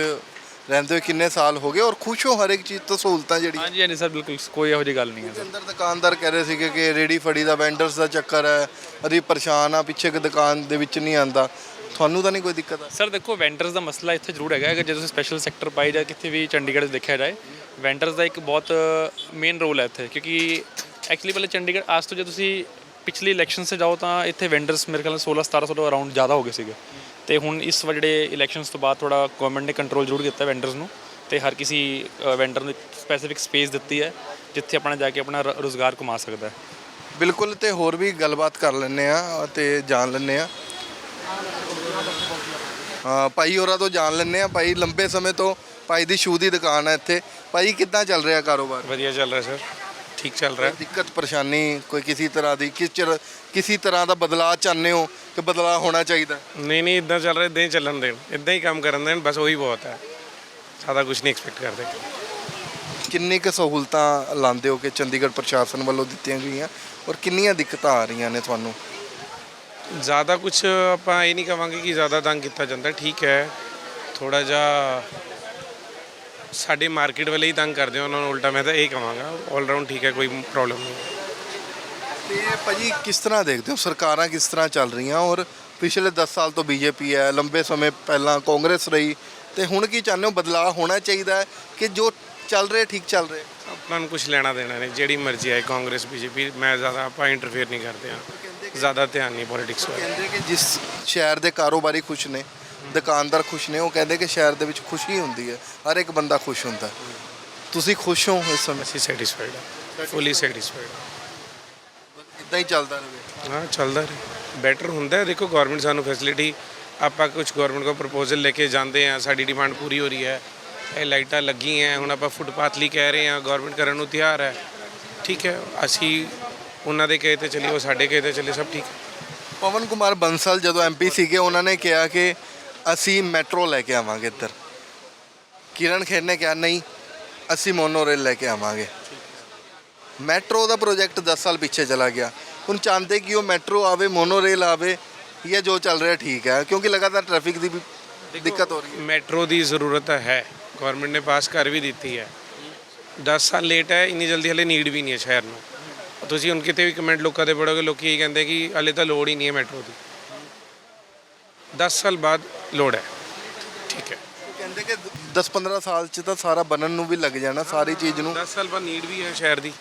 ਰਹਿੰਦੇ ਹੋਏ ਕਿੰਨੇ ਸਾਲ ਹੋ ਗਏ ਔਰ ਖੁਸ਼ ਹੋ ਹਰ ਇੱਕ ਚੀਜ਼ ਤੋਂ ਸਹੂਲਤਾਂ ਜਿਹੜੀ? ਹਾਂਜੀ ਹਾਂਜੀ ਸਰ ਬਿਲਕੁਲ ਕੋਈ ਇਹੋ ਜਿਹੀ ਗੱਲ ਨਹੀਂ ਹੈ ਸਰ। ਅੰਦਰ ਦੁਕਾਨਦਾਰ ਕਹਿ ਰਹੇ ਸੀਗੇ ਕਿ ਰੇੜੀ ਫੜੀ ਦਾ ਵੈਂਡਰਸ ਦਾ ਚੱਕਰ ਹੈ ਅਸੀਂ ਪਰੇਸ਼ਾਨ ਆ ਪਿੱਛੇ ਕਿ ਦੁਕਾਨ ਦੇ ਵਿੱਚ ਨਹੀਂ ਆਂਦਾ ਤੁਹਾਨੂੰ ਤਾਂ ਨਹੀਂ ਕੋਈ ਦਿੱਕਤ ਆ? ਸਰ ਦੇਖੋ ਵੈਂਡਰਸ ਦਾ ਮਸਲਾ ਇੱਥੇ ਜ਼ਰੂਰ ਹੈਗਾ ਕਿ ਜੇ ਤੁਸੀਂ ਸਪੈਸ਼ਲ ਸੈਕਟਰ ਪਾਈ ਜਾਂ ਕਿਤੇ ਵੀ ਚੰਡੀਗੜ੍ਹ 'ਚ ਦੇਖਿਆ ਜਾਏ ਵੈਂਡਰਸ ਦਾ ਇੱਕ ਬਹੁਤ ਮੇਨ ਰੋਲ ਹੈ ਇੱਥੇ ਕਿਉਂਕਿ ਐਕਚੁਅਲੀ ਪਹਿਲੇ ਚੰਡੀਗੜ੍ਹ ਅੱਜ ਤੋਂ ਜੇ ਤੁਸੀਂ ਪਿਛਲੀ ਇਲੈਕਸ਼ਨ 'ਚ ਜਾਓ ਤਾਂ ਇੱਥੇ ਵੈਂਡਰਸ ਮੇਰੇ ਖਿਆਲ ਨਾਲ 16 1700 ਤੋਂ ਅਰਾਊਂਡ ਜ਼ਿਆਦਾ ਹੋ ਗਏ ਸੀਗੇ। ਤੇ ਹੁਣ ਇਸ ਵਾਰ ਜਿਹੜੇ ਇਲੈਕਸ਼ਨਸ ਤੋਂ ਬਾਅਦ ਥੋੜਾ ਗਵਰਨਮੈਂਟ ਨੇ ਕੰਟਰੋਲ ਜ਼ਰੂਰ ਕੀਤਾ ਵੈਂਡਰਸ ਨੂੰ ਤੇ ਹਰ ਕਿਸੇ ਵੈਂਡਰ ਨੂੰ ਸਪੈਸੀਫਿਕ ਸਪੇਸ ਦਿੱਤੀ ਹੈ ਜਿੱਥੇ ਆਪਣਾ ਜਾ ਕੇ ਆਪਣਾ ਰੁਜ਼ਗਾਰ ਕਮਾ ਸਕਦਾ ਹੈ। ਬਿਲਕੁਲ ਤੇ ਹੋਰ ਵੀ ਗੱਲਬਾਤ ਕਰ ਲੈਂਦੇ ਆ ਤੇ ਜਾਣ ਲੈਂਦੇ ਆ ਹਾਂ ਭਾਈ ਹੋਰਾਂ ਤੋਂ ਜਾਣ ਲੈਂਦੇ ਆ ਭਾਈ ਲੰਬੇ ਸਮੇਂ ਤੋਂ ਭਾਈ ਦੀ ਸ਼ੂ ਦੀ ਦੁਕਾਨ ਹੈ ਇੱਥੇ। ਭਾਈ ਕਿੱਦਾਂ ਚੱਲ ਰਿਹਾ ਕਾਰੋਬਾਰ? ਵਧੀਆ ਚੱਲ ਰਿਹਾ ਸਰ ਠੀਕ ਚੱਲ ਰਿਹਾ। ਦਿੱਕਤ ਪਰੇਸ਼ਾਨੀ ਕੋਈ ਕਿਸੇ ਤਰ੍ਹਾਂ ਦੀ ਕਿਸ ਚਰ ਕਿਸੇ ਤਰ੍ਹਾਂ ਦਾ ਬਦਲਾਅ ਚਾਹੁੰਦੇ ਹੋ ਕਿ ਬਦਲਾਅ ਹੋਣਾ ਚਾਹੀਦਾ? ਨਹੀਂ ਨਹੀਂ ਇਦਾਂ ਚੱਲ ਰਿਹਾ ਇਦਾਂ ਹੀ ਚੱਲਣ ਦੇਣ ਇਦਾਂ ਹੀ ਕੰਮ ਕਰਨ ਦੇਣ ਬਸ ਉਹੀ ਬਹੁਤ ਹੈ। ਜ਼ਿਆਦਾ ਕੁਝ ਨਹੀਂ ਐਕਸਪੈਕਟ ਕਰਦੇ। ਕਿੰਨੀ ਕੁ ਸਹੂਲਤਾਂ ਲਾਉਂਦੇ ਹੋ ਕਿ ਚੰਡੀਗੜ੍ਹ ਪ੍ਰਸ਼ਾਸਨ ਵੱਲੋਂ ਦਿੱਤੀਆਂ ਗਈਆਂ? ਔਰ ਕਿੰਨੀਆਂ ਦਿੱਕਤਾਂ ਆ ਰਹੀਆਂ ਨੇ ਤੁਹਾਨੂੰ? ਜ਼ਿਆਦਾ ਕੁਝ ਆਪਾਂ ਇਹ ਨਹੀਂ ਕਵਾਂਗੇ ਕਿ ਜ਼ਿਆਦਾ ਤੰਗ ਕੀਤਾ ਜਾਂਦਾ। ਠੀਕ ਹੈ ਥੋੜਾ ਜਿਹਾ ਸਾਡੇ ਮਾਰਕੀਟ ਵਾਲੇ ਹੀ ਤੰਗ ਕਰਦੇ ਆ ਉਹਨਾਂ ਨੂੰ ਉਲਟਾ ਮੈਂ ਤਾਂ ਇਹ ਕਵਾਂਗਾ 올 ਰਾਊਂਡ ਠੀਕ ਹੈ ਕੋਈ ਪ੍ਰੋਬਲਮ ਨਹੀਂ। ਤੇ ਭਾਜੀ ਕਿਸ ਤਰ੍ਹਾਂ ਦੇਖਦੇ ਹੋ? ਸਰਕਾਰਾਂ ਕਿਸ ਤਰ੍ਹਾਂ ਚੱਲ ਰਹੀਆਂ? ਔਰ ਪਿਛਲੇ 10 ਸਾਲ ਤੋਂ ਬੀਜੇਪੀ ਹੈ ਲੰਬੇ ਸਮੇਂ ਪਹਿਲਾਂ ਕਾਂਗਰਸ ਰਹੀ ਤੇ ਹੁਣ ਕੀ ਚਾਹੁੰਦੇ ਹੋ? ਬਦਲਾਅ ਹੋਣਾ ਚਾਹੀਦਾ ਹੈ ਕਿ ਜੋ ਚੱਲ ਰਿਹਾ ਠੀਕ ਚੱਲ ਰਿਹਾ? ਆਪਾਂ ਨੂੰ ਕੁਝ ਲੈਣਾ ਦੇਣਾ ਨਹੀਂ ਜਿਹੜੀ ਮਰਜ਼ੀ ਆਏ ਕਾਂਗਰਸ ਬੀਜੇਪੀ ਮੈਂ ਜ਼ਿਆਦਾ ਆਪਾਂ ਇੰਟਰਫੇਅਰ ਨਹੀਂ ਕਰਦੇ ਆ ਜ਼ਿਆਦਾ ਧਿਆਨ ਨਹੀਂ ਪੋਲਿਟਿਕਸ ਵੱਲ। ਕਹਿੰਦੇ ਕਿ ਜਿਸ ਸ਼ਹਿਰ ਦੇ ਕਾਰੋਬਾਰੀ ਖੁਸ਼ ਨੇ ਦੁਕਾਨਦਾਰ ਖੁਸ਼ ਨੇ ਉਹ ਕਹਿੰਦੇ ਕਿ ਸ਼ਹਿਰ ਦੇ ਵਿੱਚ ਖੁਸ਼ੀ ਹੁੰਦੀ ਹੈ ਹਰ ਇੱਕ ਬੰਦਾ ਖੁਸ਼ ਹੁੰਦਾ। ਤੁਸੀਂ ਖੁਸ਼ ਹੋ ਇਸ ਸਮੇਂ? ਅਸੀਂ ਸੈਟੀਸਫਾਈਡ ਹਾਂ ਫੁੱਲੀ ਸੈਟੀਸਫਾਈਡ ਇਦਾਂ ਹੀ ਚੱਲਦਾ ਰਹੇ। ਹਾਂ ਚੱਲਦਾ ਰਹੇ। ਬੈਟਰ ਹੁੰਦਾ ਹੈ। ਦੇਖੋ ਗਵਰਨਮੈਂਟ ਸਾਨੂੰ ਫੈਸਿਲਿਟੀ ਆਪਾਂ ਕੁਝ ਗਵਰਨਮੈਂਟ ਕੋ ਪ੍ਰਪੋਜ਼ਲ ਲੈ ਕੇ ਜਾਂਦੇ ਆ ਸਾਡੀ ਡਿਮਾਂਡ ਪੂਰੀ ਹੋ ਰਹੀ ਹੈ। ਇਹ ਲਾਈਟਾਂ ਲੱਗੀਆਂ ਹੁਣ ਆਪਾਂ ਫੁੱਟਪਾਥ ਲਈ ਕਹਿ ਰਹੇ ਆ ਗਵਰਨਮੈਂਟ ਕਰਨ ਨੂੰ ਤਿਆਰ ਹੈ। ਠੀਕ ਹੈ ਅਸੀਂ ਉਹਨਾਂ ਦੇ ਕਹੇ ਤੇ ਚੱਲੀਏ ਉਹ ਸਾਡੇ ਕਹੇ ਤੇ ਚੱਲੇ ਸਭ ਠੀਕ ਹੈ। ਪਵਨ ਕੁਮਾਰ ਬੰਸਲ ਜਦੋਂ ਐਮਪੀ ਸੀਗੇ ਉਹਨਾਂ ਨੇ ਕਿਹਾ ਕਿ ਅਸੀਂ ਮੈਟਰੋ ਲੈ ਕੇ ਆਵਾਂਗੇ ਇੱਧਰ। ਕਿਰਨ ਖੇਰ ਨੇ ਕਿਹਾ ਨਹੀਂ ਅਸੀਂ ਮੋਨੋ ਰੇਲ ਲੈ ਕੇ ਆਵਾਂਗੇ। ਮੈਟਰੋ ਦਾ ਪ੍ਰੋਜੈਕਟ 10 ਸਾਲ ਪਿੱਛੇ ਚਲਾ ਗਿਆ। ਹੁਣ ਚਾਹੁੰਦੇ ਕਿ ਉਹ ਮੈਟਰੋ ਆਵੇ ਮੋਨੋ ਰੇਲ ਆਵੇ ਇਹ ਜੋ ਚੱਲ ਰਿਹਾ ਠੀਕ ਹੈ ਕਿਉਂਕਿ ਲਗਾਤਾਰ ਟ੍ਰੈਫਿਕ ਦੀ ਵੀ ਦਿੱਕਤ ਹੋ ਰਹੀ ਹੈ। ਮੈਟਰੋ ਦੀ ਜ਼ਰੂਰਤ ਹੈ। ਗਵਰਨਮੈਂਟ ਨੇ ਪਾਸ ਕਰ ਵੀ ਦਿੱਤੀ ਹੈ। 10 ਸਾਲ ਲੇਟ ਹੈ ਇੰਨੀ ਜਲਦੀ ਹਲੇ ਨੀਡ ਵੀ ਨਹੀਂ ਹੈ ਸ਼ਹਿਰ ਨੂੰ। ਤੁਸੀਂ ਹੁਣ ਕਿਤੇ ਵੀ ਕਮੈਂਟ ਲੋਕਾਂ ਦੇ ਪੜੋਗੇ ਲੋਕੀ ਇਹ ਕਹਿੰਦੇ ਕਿ ਹਲੇ ਤਾਂ ਲੋੜ ਹੀ ਨਹੀਂ ਹੈ ਮੈਟਰੋ ਦੀ। 10 ਸਾਲ ਬਾਅਦ ਲੋੜ ਹੈ। ਠੀਕ ਹੈ। ਕਹਿੰਦੇ ਕਿ 10-15 ਸਾਲ ਚ ਤਾਂ ਸਾਰਾ ਬਣਨ ਨੂੰ ਵੀ ਲੱਗ ਜਾਣਾ ਸਾਰੀ ਚੀਜ਼ ਨੂੰ। 10 ਸਾਲ ਬਾਅਦ ਨੀਡ ਵੀ ਹੈ ਸ਼ਹਿਰ ਦੀ।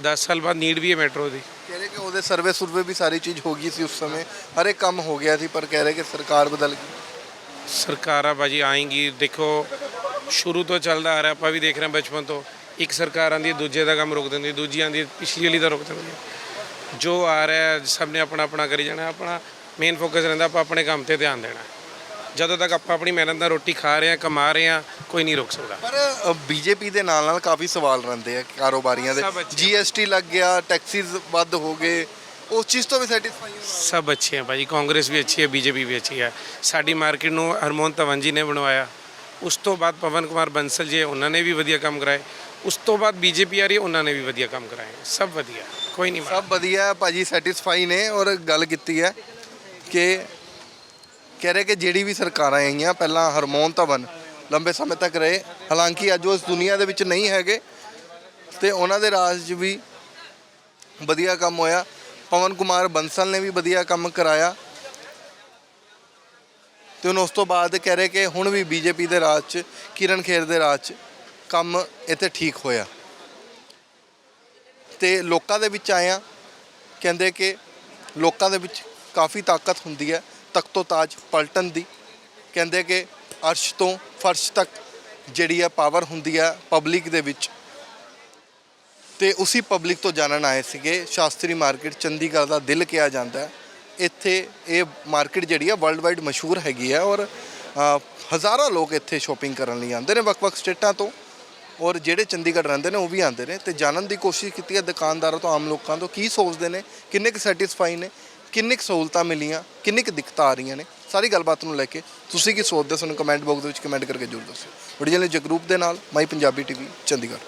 10 ਸਾਲ ਬਾਅਦ ਨੀਡ ਵੀ ਹੈ ਮੈਟਰੋ ਦੀ। ਕਹਿ ਰਹੇ ਕਿ ਉਹਦੇ ਸਰਵੇ ਸੁਰਵੇ ਵੀ ਸਾਰੀ ਚੀਜ਼ ਹੋ ਗਈ ਸੀ ਉਸ ਸਮੇਂ। ਹਰ ਇੱਕ ਕੰਮ ਹੋ ਗਿਆ ਸੀ ਪਰ ਕਹਿ ਰਹੇ ਕਿ ਸਰਕਾਰ ਬਦਲ ਗਈ। ਸਰਕਾਰਾਂ ਬਾਜੀ ਆਏਂਗੀ ਦੇਖੋ ਸ਼ੁਰੂ ਤੋਂ ਚੱਲਦਾ ਆ ਰਿਹਾ ਆਪਾਂ ਵੀ ਦੇਖ ਰਹੇ ਹਾਂ ਬਚਪਨ ਤੋਂ। ਇੱਕ ਸਰਕਾਰ ਆਂਦੀ ਹੈ ਦੂਜੇ ਦਾ ਕੰਮ ਰੋਕ ਦਿੰਦੀ ਹੈ, ਦੂਜੀ ਆਂਦੀ ਹੈ, ਪਿਛਲੀ ਵਾਲੀ ਦਾ ਰੋਕ ਦਿੰਦੀ ਹੈ। ਜੋ ਆ ਰਿਹਾ ਸਭ ਨੇ ਆਪਣਾ ਆਪਣਾ ਕਰੀ ਜਾਣਾ ਆਪਣਾ ਮੇਨ ਫੋਕਸ ਰਹਿੰਦਾ ਆਪਾਂ ਆਪਣੇ ਕੰਮ ਤੇ ਧਿਆਨ ਦੇਣਾ। ਜਦੋਂ ਤੱਕ ਆਪਾਂ ਆਪਣੀ ਮਿਹਨਤ ਨਾਲ ਰੋਟੀ ਖਾ ਰਹੇ ਹਾਂ ਕਮਾ ਰਹੇ ਹਾਂ ਕੋਈ ਨਹੀਂ ਰੋਕ ਸਕਦਾ। ਪਰ ਬੀਜੇਪੀ ਦੇ ਨਾਲ ਨਾਲ ਕਾਫੀ ਸਵਾਲ ਰਹਿੰਦੇ ਆ ਕਾਰੋਬਾਰੀਆਂ ਦੇ। ਸਭ ਅੱਛੇ। ਜੀਐਸਟੀ ਲੱਗ ਗਿਆ ਟੈਕਸਿਸ ਵੱਧ ਹੋ ਗਏ ਉਸ ਚੀਜ਼ ਤੋਂ ਵੀ ਸੈਟੀਸਫਾਈ ਸਭ ਅੱਛੇ ਹੈ ਭਾਜੀ ਕਾਂਗਰਸ ਵੀ ਅੱਛੀ ਹੈ ਬੀਜੇਪੀ ਵੀ ਅੱਛੀ ਹੈ ਸਾਡੀ ਮਾਰਕੀਟ ਨੂੰ ਹਰਮੋਹਨ ਧਵਨ ਜੀ ਨੇ ਬਣਵਾਇਆ। ਉਸ ਤੋਂ ਬਾਅਦ ਪਵਨ ਕੁਮਾਰ ਬੰਸਲ ਜੀ ਉਹਨਾਂ ਨੇ ਵੀ ਵਧੀਆ ਕੰਮ ਕਰਾਏ। ਉਸ ਤੋਂ ਬਾਅਦ ਬੀਜੇਪੀ ਆ ਰਹੀ ਹੈ, ਉਹਨਾਂ ਨੇ ਵੀ ਵਧੀਆ ਕੰਮ ਕਰਾਏ। ਸਭ ਵਧੀਆ ਕੋਈ ਨਹੀਂ ਸਭ ਵਧੀਆ ਹੈ, ਭਾਜੀ ਸੈਟੀਸਫਾਈ ਨੇ ਔਰ ਗੱਲ ਕੀਤੀ ਹੈ। ਕਿ ਕਹਿ ਰਹੇ ਕਿ ਜਿਹੜੀ ਵੀ ਸਰਕਾਰਾਂ ਆਈਆਂ, ਪਹਿਲਾਂ ਹਰਮੋਹਨ ਧਵਨ ਲੰਬੇ ਸਮੇਂ ਤੱਕ ਰਹੇ, ਹਾਲਾਂਕਿ ਅੱਜ ਉਹ ਇਸ ਦੁਨੀਆ ਦੇ ਵਿੱਚ ਨਹੀਂ ਹੈਗੇ ਤੇ ਉਹਨਾਂ ਦੇ ਰਾਜ 'ਚ ਵੀ ਵਧੀਆ ਕੰਮ ਹੋਇਆ। ਪਵਨ ਕੁਮਾਰ ਬੰਸਲ ਨੇ ਵੀ ਵਧੀਆ ਕੰਮ ਕਰਾਇਆ। ਤੇ ਹੁਣ ਉਸ ਤੋਂ ਬਾਅਦ ਕਹਿ ਰਹੇ ਕਿ ਹੁਣ ਵੀ ਬੀਜੇਪੀ ਦੇ ਰਾਜ 'ਚ, ਕਿਰਨ ਖੇਰ ਦੇ ਰਾਜ 'ਚ ਕੰਮ ਇੱਥੇ ਠੀਕ ਹੋਇਆ। ਤੇ ਲੋਕਾਂ ਦੇ ਵਿੱਚ ਆਇਆ, ਕਹਿੰਦੇ ਕਿ ਲੋਕਾਂ ਦੇ ਵਿੱਚ ਕਾਫੀ ਤਾਕਤ ਹੁੰਦੀ ਹੈ। ਤਖਤੋ ਤਾਜ ਪਲਟਨ ਦੀ। ਕਹਿੰਦੇ ਕਿ ਅਰਸ਼ ਤੋਂ ਫਰਸ਼ ਤੱਕ ਜਿਹੜੀ ਹੈ ਪਾਵਰ ਹੁੰਦੀ ਹੈ ਪਬਲਿਕ ਦੇ ਵਿੱਚ। ਤੇ ਉਸੇ ਪਬਲਿਕ ਤੋਂ ਜਾਣਨ ਆਏ ਸੀਗੇ। ਸ਼ਾਸਤਰੀ ਮਾਰਕੀਟ ਚੰਡੀਗੜ੍ਹ ਦਾ ਦਿਲ ਕਿਹਾ ਜਾਂਦਾ ਹੈ। ਇੱਥੇ ਇਹ ਮਾਰਕੀਟ ਜਿਹੜੀ ਹੈ ਵਰਲਡ ਵਾਈਡ ਮਸ਼ਹੂਰ ਹੈਗੀ ਹੈ ਔਰ ਹਜ਼ਾਰਾਂ ਲੋਕ ਇੱਥੇ ਸ਼ਾਪਿੰਗ ਕਰਨ ਲਈ ਆਉਂਦੇ ਨੇ ਵੱਖ-ਵੱਖ ਸਟੇਟਾਂ ਤੋਂ। ਔਰ ਜਿਹੜੇ ਚੰਡੀਗੜ੍ਹ ਰਹਿੰਦੇ ਨੇ ਉਹ ਵੀ ਆਉਂਦੇ ਨੇ। ਤੇ ਜਾਣਨ ਦੀ ਕੋਸ਼ਿਸ਼ ਕੀਤੀ ਹੈ ਦੁਕਾਨਦਾਰਾਂ ਤੋਂ, ਆਮ ਲੋਕਾਂ ਤੋਂ ਕੀ ਸੋਚਦੇ ਨੇ, ਕਿੰਨੇ ਕੁ ਸੈਟੀਸਫਾਈ ਨੇ। ਕਿੰਨੇ ਕੁ ਸਹੂਲਤਾਂ ਮਿਲੀਆਂ, ਕਿੰਨੇ ਕੁ ਦਿੱਕਤਾਂ ਆ ਰਹੀਆਂ ਨੇ? ਸਾਰੀ ਗੱਲਬਾਤ ਨੂੰ ਲੈ ਕੇ ਤੁਸੀਂ ਕੀ ਸੋਚਦੇ ਹੋ? ਸਾਨੂੰ ਕਮੈਂਟ ਬਾਕਸ ਦੇ ਵਿੱਚ ਕਮੈਂਟ ਕਰਕੇ ਜ਼ਰੂਰ ਦੱਸੋ ਵੀਡੀਓ ਲਈ ਜਗਰੂਪ ਦੇ ਨਾਲ, ਮਾਈ ਪੰਜਾਬੀ ਟੀਵੀ, ਚੰਡੀਗੜ੍ਹ।